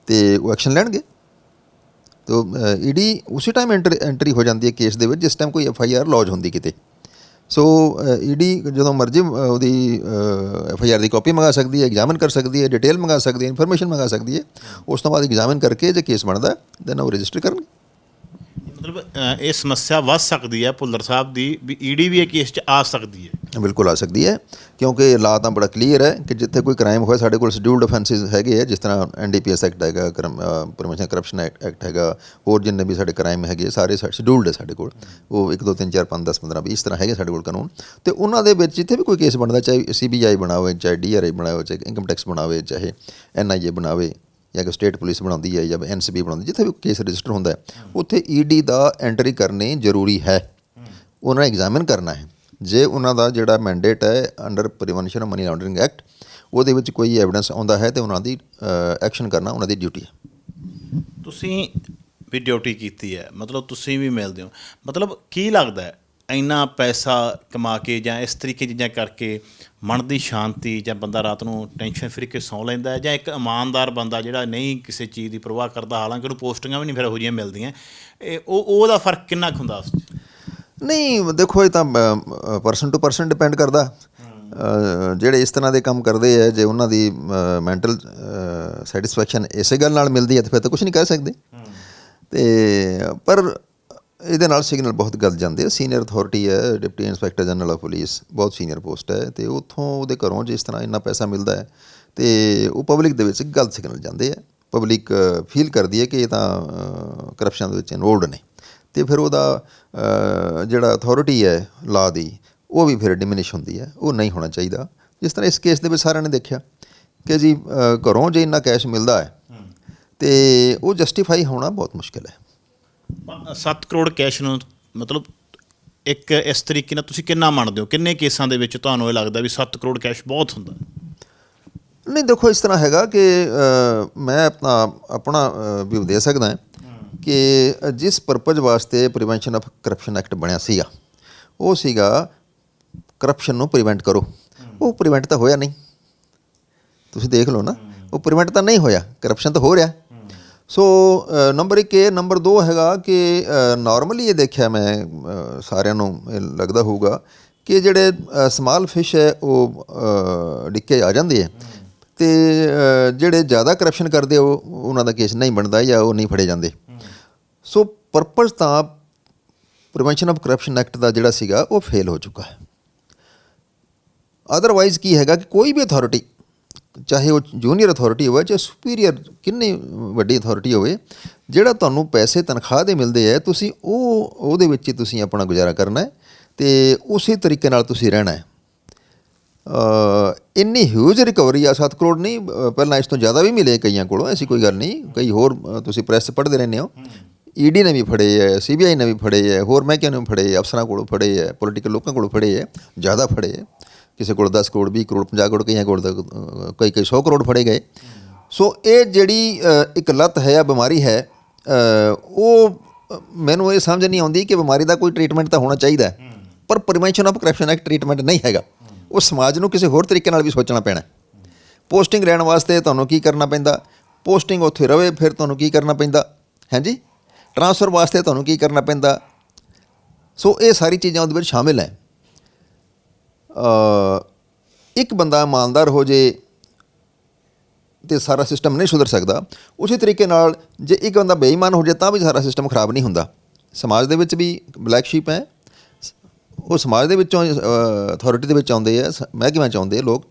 ਤੇ ਉਹ ਐਕਸ਼ਨ ਲੈਣਗੇ। ਤੋ ਈਡੀ ਉਸੇ ਟਾਈਮ ਐਂਟਰ ਐਂਟਰੀ ਹੋ ਜਾਂਦੀ ਹੈ ਕੇਸ ਦੇ ਵਿੱਚ, ਜਿਸ ਟਾਈਮ ਕੋਈ ਐਫ ਆਈ ਆਰ ਲੌਜ ਹੁੰਦੀ ਕਿਤੇ। ਸੋ ਈਡੀ ਜਦੋਂ ਮਰਜ਼ੀ ਉਹਦੀ ਐਫ ਆਈ ਆਰ ਦੀ ਕਾਪੀ ਮੰਗਾ ਸਕਦੀ ਹੈ ਐਗਜ਼ਾਮਿਨ ਕਰ ਸਕਦੀ ਹੈ ਡਿਟੇਲ ਮੰਗਾ ਸਕਦੀ ਹੈ ਇਨਫੋਰਮੇਸ਼ਨ ਮੰਗਾ ਸਕਦੀ ਹੈ, ਉਸ ਤੋਂ ਬਾਅਦ ਐਗਜ਼ਾਮਿਨ ਕਰਕੇ ਜੇ ਕੇਸ ਬਣਦਾ ਦੈਨ ਉਹ ਰਜਿਸਟਰ ਕਰਨਗੇ। ਮਤਲਬ ਅ, ਇਹ ਸਮੱਸਿਆ ਵੱਧ ਸਕਦੀ ਹੈ ਭੁੱਲਰ ਸਾਹਿਬ ਦੀ ਵੀ ਈਡੀ ਵੀ ਇਹ ਕੇਸ 'ਚ ਆ ਸਕਦੀ ਹੈ। ਬਿਲਕੁਲ ਆ ਸਕਦੀ ਹੈ ਕਿਉਂਕਿ ਲਾ ਤਾਂ ਬੜਾ ਕਲੀਅਰ ਹੈ ਕਿ ਜਿੱਥੇ ਕੋਈ ਕ੍ਰਾਈਮ ਹੋਇਆ ਸਾਡੇ ਕੋਲ ਸ਼ਡਿਊਲਡ ਅਫੈਂਸਿਸ ਹੈਗੇ ਆ ਜਿਸ ਤਰ੍ਹਾਂ ਐਨਡੀਪੀਐਸ ਐਕਟ ਹੈਗਾ ਪ੍ਰਮੋਸ਼ਨ ਕਰਪਸ਼ਨ ਐਕਟ ਹੈਗਾ ਹੋਰ ਜਿੰਨੇ ਵੀ ਸਾਡੇ ਕ੍ਰਾਈਮ ਹੈਗੇ ਸਾਰੇ ਸ਼ਡਿਊਲਡ ਹੈ ਸਾਡੇ ਕੋਲ। ਉਹ 1 2 3 4 5 10 15 20 ਇਸ ਤਰ੍ਹਾਂ ਹੈਗੇ ਸਾਡੇ ਕੋਲ ਕਾਨੂੰਨ। ਤੇ ਉਹਨਾਂ ਦੇ ਵਿੱਚ ਜਿੱਥੇ ਵੀ ਕੋਈ ਕੇਸ ਬਣਦਾ ਚਾਹੇ ਸੀਬੀਆਈ ਬਣਾਵੇ ਚਾਹੇ ਡੀਆਰਆਈ ਬਣਾਵੇ ਚਾਹੇ ਇਨਕਮ ਟੈਕਸ ਬਣਾਵੇ ਚਾਹੇ ਐਨਆਈਏ ਬਣਾਵੇ ਜਾਂ ਕਿ ਸਟੇਟ ਪੁਲਿਸ ਬਣਾਉਂਦੀ ਹੈ ਜਾਂ ਐਨਸੀਬੀ ਬਣਾਉਂਦੀ ਜਿੱਥੇ ਵੀ ਕੇਸ ਰਜਿਸਟਰ ਹੁੰਦਾ ਹੈ, ਉੱਥੇ ਈਡੀ ਦਾ ਐਂਟਰੀ ਕਰਨੀ ਜ਼ਰੂਰੀ ਹੈ। ਉਹਨਾਂ ਨੇ ਐਗਜ਼ਾਮਿਨ ਕਰਨਾ ਹੈ। ਜੇ ਉਹਨਾਂ ਦਾ ਜਿਹੜਾ ਮੈਂਡੇਟ ਹੈ under prevention of money laundering act ਉਹਦੇ ਵਿੱਚ ਕੋਈ ਐਵੀਡੈਂਸ ਆਉਂਦਾ ਹੈ ਤੇ ਉਹਨਾਂ ਦੀ ਐਕਸ਼ਨ ਕਰਨਾ ਉਹਨਾਂ ਦੀ ਡਿਊਟੀ ਹੈ। ਤੁਸੀਂ ਵੀ ਡਿਊਟੀ ਕੀਤੀ ਹੈ। ਮਤਲਬ ਤੁਸੀਂ ਵੀ ਮਿਲਦੇ ਹੋ। ਮਤਲਬ ਕੀ ਲੱਗਦਾ ਹੈ? ਇੰਨਾ ਪੈਸਾ ਕਮਾ ਕੇ ਜਾਂ ਇਸ ਤਰੀਕੇ ਚੀਜ਼ਾਂ ਕਰਕੇ ਮਨ ਦੀ ਸ਼ਾਂਤੀ ਜਾਂ ਬੰਦਾ ਰਾਤ ਨੂੰ ਟੈਨਸ਼ਨ ਫਰੀ ਕੇ ਸੌਂ ਲੈਂਦਾ ਹੈ ਜਾਂ ਇੱਕ ਇਮਾਨਦਾਰ ਬੰਦਾ ਜਿਹੜਾ ਨਹੀਂ ਕਿਸੇ ਚੀਜ਼ ਦੀ ਪਰਵਾਹ ਕਰਦਾ ਹਾਲਾਂਕਿ ਉਹਨੂੰ ਪੋਸਟਿੰਗਾਂ ਵੀ ਨਹੀਂ ਫਿਰ ਇਹੋ ਜਿਹੀਆਂ ਮਿਲਦੀਆਂ। ਇਹ ਉਹ ਉਹਦਾ ਫ਼ਰਕ ਕਿੰਨਾ ਕੁ ਹੁੰਦਾ ਉਸ 'ਚ? ਨਹੀਂ ਦੇਖੋ ਇਹ ਤਾਂ ਪਰਸਨ ਟੂ ਪਰਸਨ ਡਿਪੈਂਡ ਕਰਦਾ। ਜਿਹੜੇ ਇਸ ਤਰ੍ਹਾਂ ਦੇ ਕੰਮ ਕਰਦੇ ਆ ਜੇ ਉਹਨਾਂ ਦੀ ਮੈਂਟਲ ਸੈਟੀਸਫੈਕਸ਼ਨ ਇਸੇ ਗੱਲ ਨਾਲ ਮਿਲਦੀ ਹੈ ਤਾਂ ਫਿਰ ਤਾਂ ਕੁਝ ਨਹੀਂ ਕਹਿ ਸਕਦੇ। ਤੇ ਪਰ ਇਹਦੇ ਨਾਲ ਸਿਗਨਲ ਬਹੁਤ ਗਲਤ ਜਾਂਦੇ ਆ ਸੀਨੀਅਰ ਅਥਾਰਟੀ ਹੈ deputy inspector general of police ਬਹੁਤ ਸੀਨੀਅਰ ਪੋਸਟ ਹੈ ਤੇ ਉੱਥੋਂ ਉਹਦੇ ਘਰੋਂ ਜਿਸ ਤਰ੍ਹਾਂ ਇੰਨਾ ਪੈਸਾ ਮਿਲਦਾ ਹੈ ਤੇ ਉਹ ਪਬਲਿਕ ਦੇ ਵਿੱਚ ਗਲਤ ਸਿਗਨਲ ਜਾਂਦੇ ਆ ਪਬਲਿਕ ਫੀਲ ਕਰਦੀ ਹੈ ਕਿ ਇਹ ਤਾਂ ਕਰਪਸ਼ਨ ਦੇ ਵਿੱਚ ਇਨਵੋਲਡ ਨੇ। ਤੇ ਫਿਰ ਉਹਦਾ ਜਿਹੜਾ ਅਥਾਰਟੀ ਹੈ ਲਾ ਦੀ ਉਹ ਵੀ ਫਿਰ ਡਿਮਿਨਿਸ਼ ਹੁੰਦੀ ਹੈ। ਉਹ ਨਹੀਂ ਹੋਣਾ ਚਾਹੀਦਾ। ਜਿਸ ਤਰ੍ਹਾਂ ਇਸ ਕੇਸ ਦੇ ਵਿੱਚ ਸਾਰਿਆਂ ਨੇ ਦੇਖਿਆ ਕਿ ਜੀ ਘਰੋਂ ਜੇ ਇੰਨਾ ਕੈਸ਼ ਮਿਲਦਾ ਹੈ ਤੇ ਉਹ ਜਸਟੀਫਾਈ ਹੋਣਾ ਬਹੁਤ ਮੁਸ਼ਕਿਲ ਹੈ। 7 ਕਰੋੜ ਕੈਸ਼ ਨੂੰ ਮਤਲਬ ਇੱਕ ਇਸ ਤਰੀਕੇ ਨਾਲ ਤੁਸੀਂ ਕਿੰਨਾ ਮੰਨਦੇ ਹੋ? ਕਿੰਨੇ ਕੇਸਾਂ ਦੇ ਵਿੱਚ ਤੁਹਾਨੂੰ ਇਹ ਲੱਗਦਾ ਵੀ 7 ਕਰੋੜ ਕੈਸ਼ ਬਹੁਤ ਹੁੰਦਾ? ਨਹੀਂ, ਦੇਖੋ, ਇਸ ਤਰ੍ਹਾਂ ਹੈਗਾ ਕਿ ਮੈਂ ਆਪਣਾ ਆਪਣਾ ਵਿਊ ਦੇ ਸਕਦਾ ਕਿ ਜਿਸ ਪਰਪਸ ਵਾਸਤੇ ਪ੍ਰੀਵੈਂਸ਼ਨ ਆਫ ਕਰਪਸ਼ਨ ਐਕਟ ਬਣਿਆ ਸੀਗਾ, ਉਹ ਸੀਗਾ ਕਰਪਸ਼ਨ ਨੂੰ ਪ੍ਰੀਵੈਂਟ ਕਰੋ। ਉਹ ਪ੍ਰੀਵੈਂਟ ਤਾਂ ਹੋਇਆ ਨਹੀਂ। ਤੁਸੀਂ ਦੇਖ ਲਓ ਨਾ, ਉਹ ਪ੍ਰੀਵੈਂਟ ਤਾਂ ਨਹੀਂ ਹੋਇਆ। ਕਰਪਸ਼ਨ ਤਾਂ ਹੋ ਰਿਹਾ। ਸੋ ਨੰਬਰ 1 ਇਹ ਨੰਬਰ 2 ਹੈਗਾ ਕਿ ਨਾਰਮਲੀ ਇਹ ਦੇਖਿਆ ਮੈਂ ਸਾਰਿਆਂ ਨੂੰ ਲੱਗਦਾ ਹੋਊਗਾ ਕਿ ਜਿਹੜੇ ਸਮਾਲ ਫਿਸ਼ ਹੈ, ਉਹ ਡਿੱਕੇ ਆ ਜਾਂਦੇ ਆ। ਤੇ ਜਿਹੜੇ ਜ਼ਿਆਦਾ ਕਰਪਸ਼ਨ ਕਰਦੇ ਉਹ, ਉਹਨਾਂ ਦਾ ਕੇਸ ਨਹੀਂ ਬਣਦਾ ਜਾਂ ਉਹ ਨਹੀਂ ਫੜੇ ਜਾਂਦੇ। ਸੋ ਪਰਪਸ ਤਾਂ ਪ੍ਰੀਵੈਂਸ਼ਨ ਆਫ ਕਰਪਸ਼ਨ ਐਕਟ ਦਾ ਜਿਹੜਾ ਸੀਗਾ, ਉਹ ਫੇਲ ਹੋ ਚੁੱਕਾ ਹੈ। ਅਦਰਵਾਈਜ਼ ਕੀ ਹੈਗਾ ਕਿ ਕੋਈ ਵੀ ਅਥਾਰਟੀ ਚਾਹੇ ਉਹ ਜੂਨੀਅਰ ਅਥਾਰਟੀ ਹੋਵੇ ਚਾਹੇ ਸੁਪੀਰੀਅਰ ਕਿੰਨੀ ਵੱਡੀ ਅਥਾਰਟੀ ਹੋਵੇ, ਜਿਹੜਾ ਤੁਹਾਨੂੰ ਪੈਸੇ ਤਨਖਾਹ ਦੇ ਮਿਲਦੇ ਹੈ ਤੁਸੀਂ ਉਹ, ਉਹਦੇ ਵਿੱਚ ਹੀ ਤੁਸੀਂ ਆਪਣਾ ਗੁਜ਼ਾਰਾ ਕਰਨਾ ਹੈ ਤੇ ਉਸੇ ਤਰੀਕੇ ਨਾਲ ਤੁਸੀਂ ਰਹਿਣਾ ਹੈ। ਇੰਨੀ ਹਿਊਜ ਰਿਕਵਰੀ ਆ 7 ਕਰੋੜ ਨਹੀਂ ਪਹਿਲਾਂ ਇਸ ਤੋਂ ਜ਼ਿਆਦਾ ਵੀ ਮਿਲੇ ਕਈਆਂ ਕੋਲੋਂ, ਐਸੀ ਕੋਈ ਗੱਲ ਨਹੀਂ, ਕਈ ਹੋਰ ਤੁਸੀਂ ਪ੍ਰੈਸ ਪੜ੍ਹਦੇ ਰਹਿੰਦੇ ਹੋ। ਈਡੀ ਨੇ ਵੀ ਫੜੇ ਹੈ ਸੀਬੀਆਈ ਨੇ ਵੀ ਫੜੇ ਹੈ ਹੋਰ ਮਹਿਕਮਿਆਂ ਨੇ ਵੀ ਫੜੇ ਹੈ ਅਫਸਰਾਂ ਕੋਲੋਂ ਫੜੇ ਹੈ ਪੋਲੀਟੀਕਲ ਲੋਕਾਂ ਕੋਲੋਂ ਫੜੇ ਹੈ ਜ਼ਿਆਦਾ ਫੜੇ ਹੈ ਕਿਸੇ ਕੋਲ 10 ਕਰੋੜ 20 ਕਰੋੜ 50 ਕਰੋੜ ਕਈਆਂ ਕੋਲ ਤਾਂ ਕਈ ਕਈ 100 ਕਰੋੜ ਫੜੇ ਗਏ। ਸੋ ਇਹ ਜਿਹੜੀ ਇੱਕ ਲੱਤ ਹੈ ਆ ਬਿਮਾਰੀ ਹੈ ਉਹ ਮੈਨੂੰ ਇਹ ਸਮਝ ਨਹੀਂ ਆਉਂਦੀ ਕਿ ਬਿਮਾਰੀ ਦਾ ਕੋਈ ਟ੍ਰੀਟਮੈਂਟ ਤਾਂ ਹੋਣਾ ਚਾਹੀਦਾ ਪਰ prevention of corruption act treatment ਨਹੀਂ ਹੈਗਾ। ਉਹ ਸਮਾਜ ਨੂੰ ਕਿਸੇ ਹੋਰ ਤਰੀਕੇ ਨਾਲ ਵੀ ਸੋਚਣਾ ਪੈਣਾ ਪੋਸਟਿੰਗ ਲੈਣ ਵਾਸਤੇ ਤੁਹਾਨੂੰ ਕੀ ਕਰਨਾ ਪੈਂਦਾ? ਪੋਸਟਿੰਗ ਉੱਥੇ ਰਵੇ ਫਿਰ ਤੁਹਾਨੂੰ ਕੀ ਕਰਨਾ ਪੈਂਦਾ? ਹਾਂਜੀ? ਟ੍ਰਾਂਸਫਰ ਵਾਸਤੇ ਤੁਹਾਨੂੰ ਕੀ ਕਰਨਾ ਪੈਂਦਾ? ਸੋ ਇਹ ਸਾਰੀ ਚੀਜ਼ਾਂ ਉਹਦੇ ਵਿੱਚ ਸ਼ਾਮਿਲ ਹੈ। ਇੱਕ ਬੰਦਾ ਇਮਾਨਦਾਰ ਹੋ ਜੇ ਤੇ ਸਾਰਾ ਸਿਸਟਮ ਨਹੀਂ ਸੁਧਰ ਸਕਦਾ, ਉਸੇ ਤਰੀਕੇ ਨਾਲ ਜੇ ਇੱਕ ਬੰਦਾ ਬੇਈਮਾਨ ਹੋ ਜਾਏ ਤਾਂ ਵੀ ਸਾਰਾ ਸਿਸਟਮ ਖਰਾਬ ਨਹੀਂ ਹੁੰਦਾ। ਸਮਾਜ ਦੇ ਵਿੱਚ ਵੀ ਬਲੈਕ ਸ਼ੀਪ ਹੈ। ਉਹ ਸਮਾਜ ਦੇ ਵਿੱਚੋਂ ਅਥਾਰਟੀ ਦੇ ਵਿੱਚ ਆਉਂਦੇ ਆ, ਸ- ਮਹਿਕਮਿਆਂ ਚ ਆਉਂਦੇ ਆ ਲੋਕ।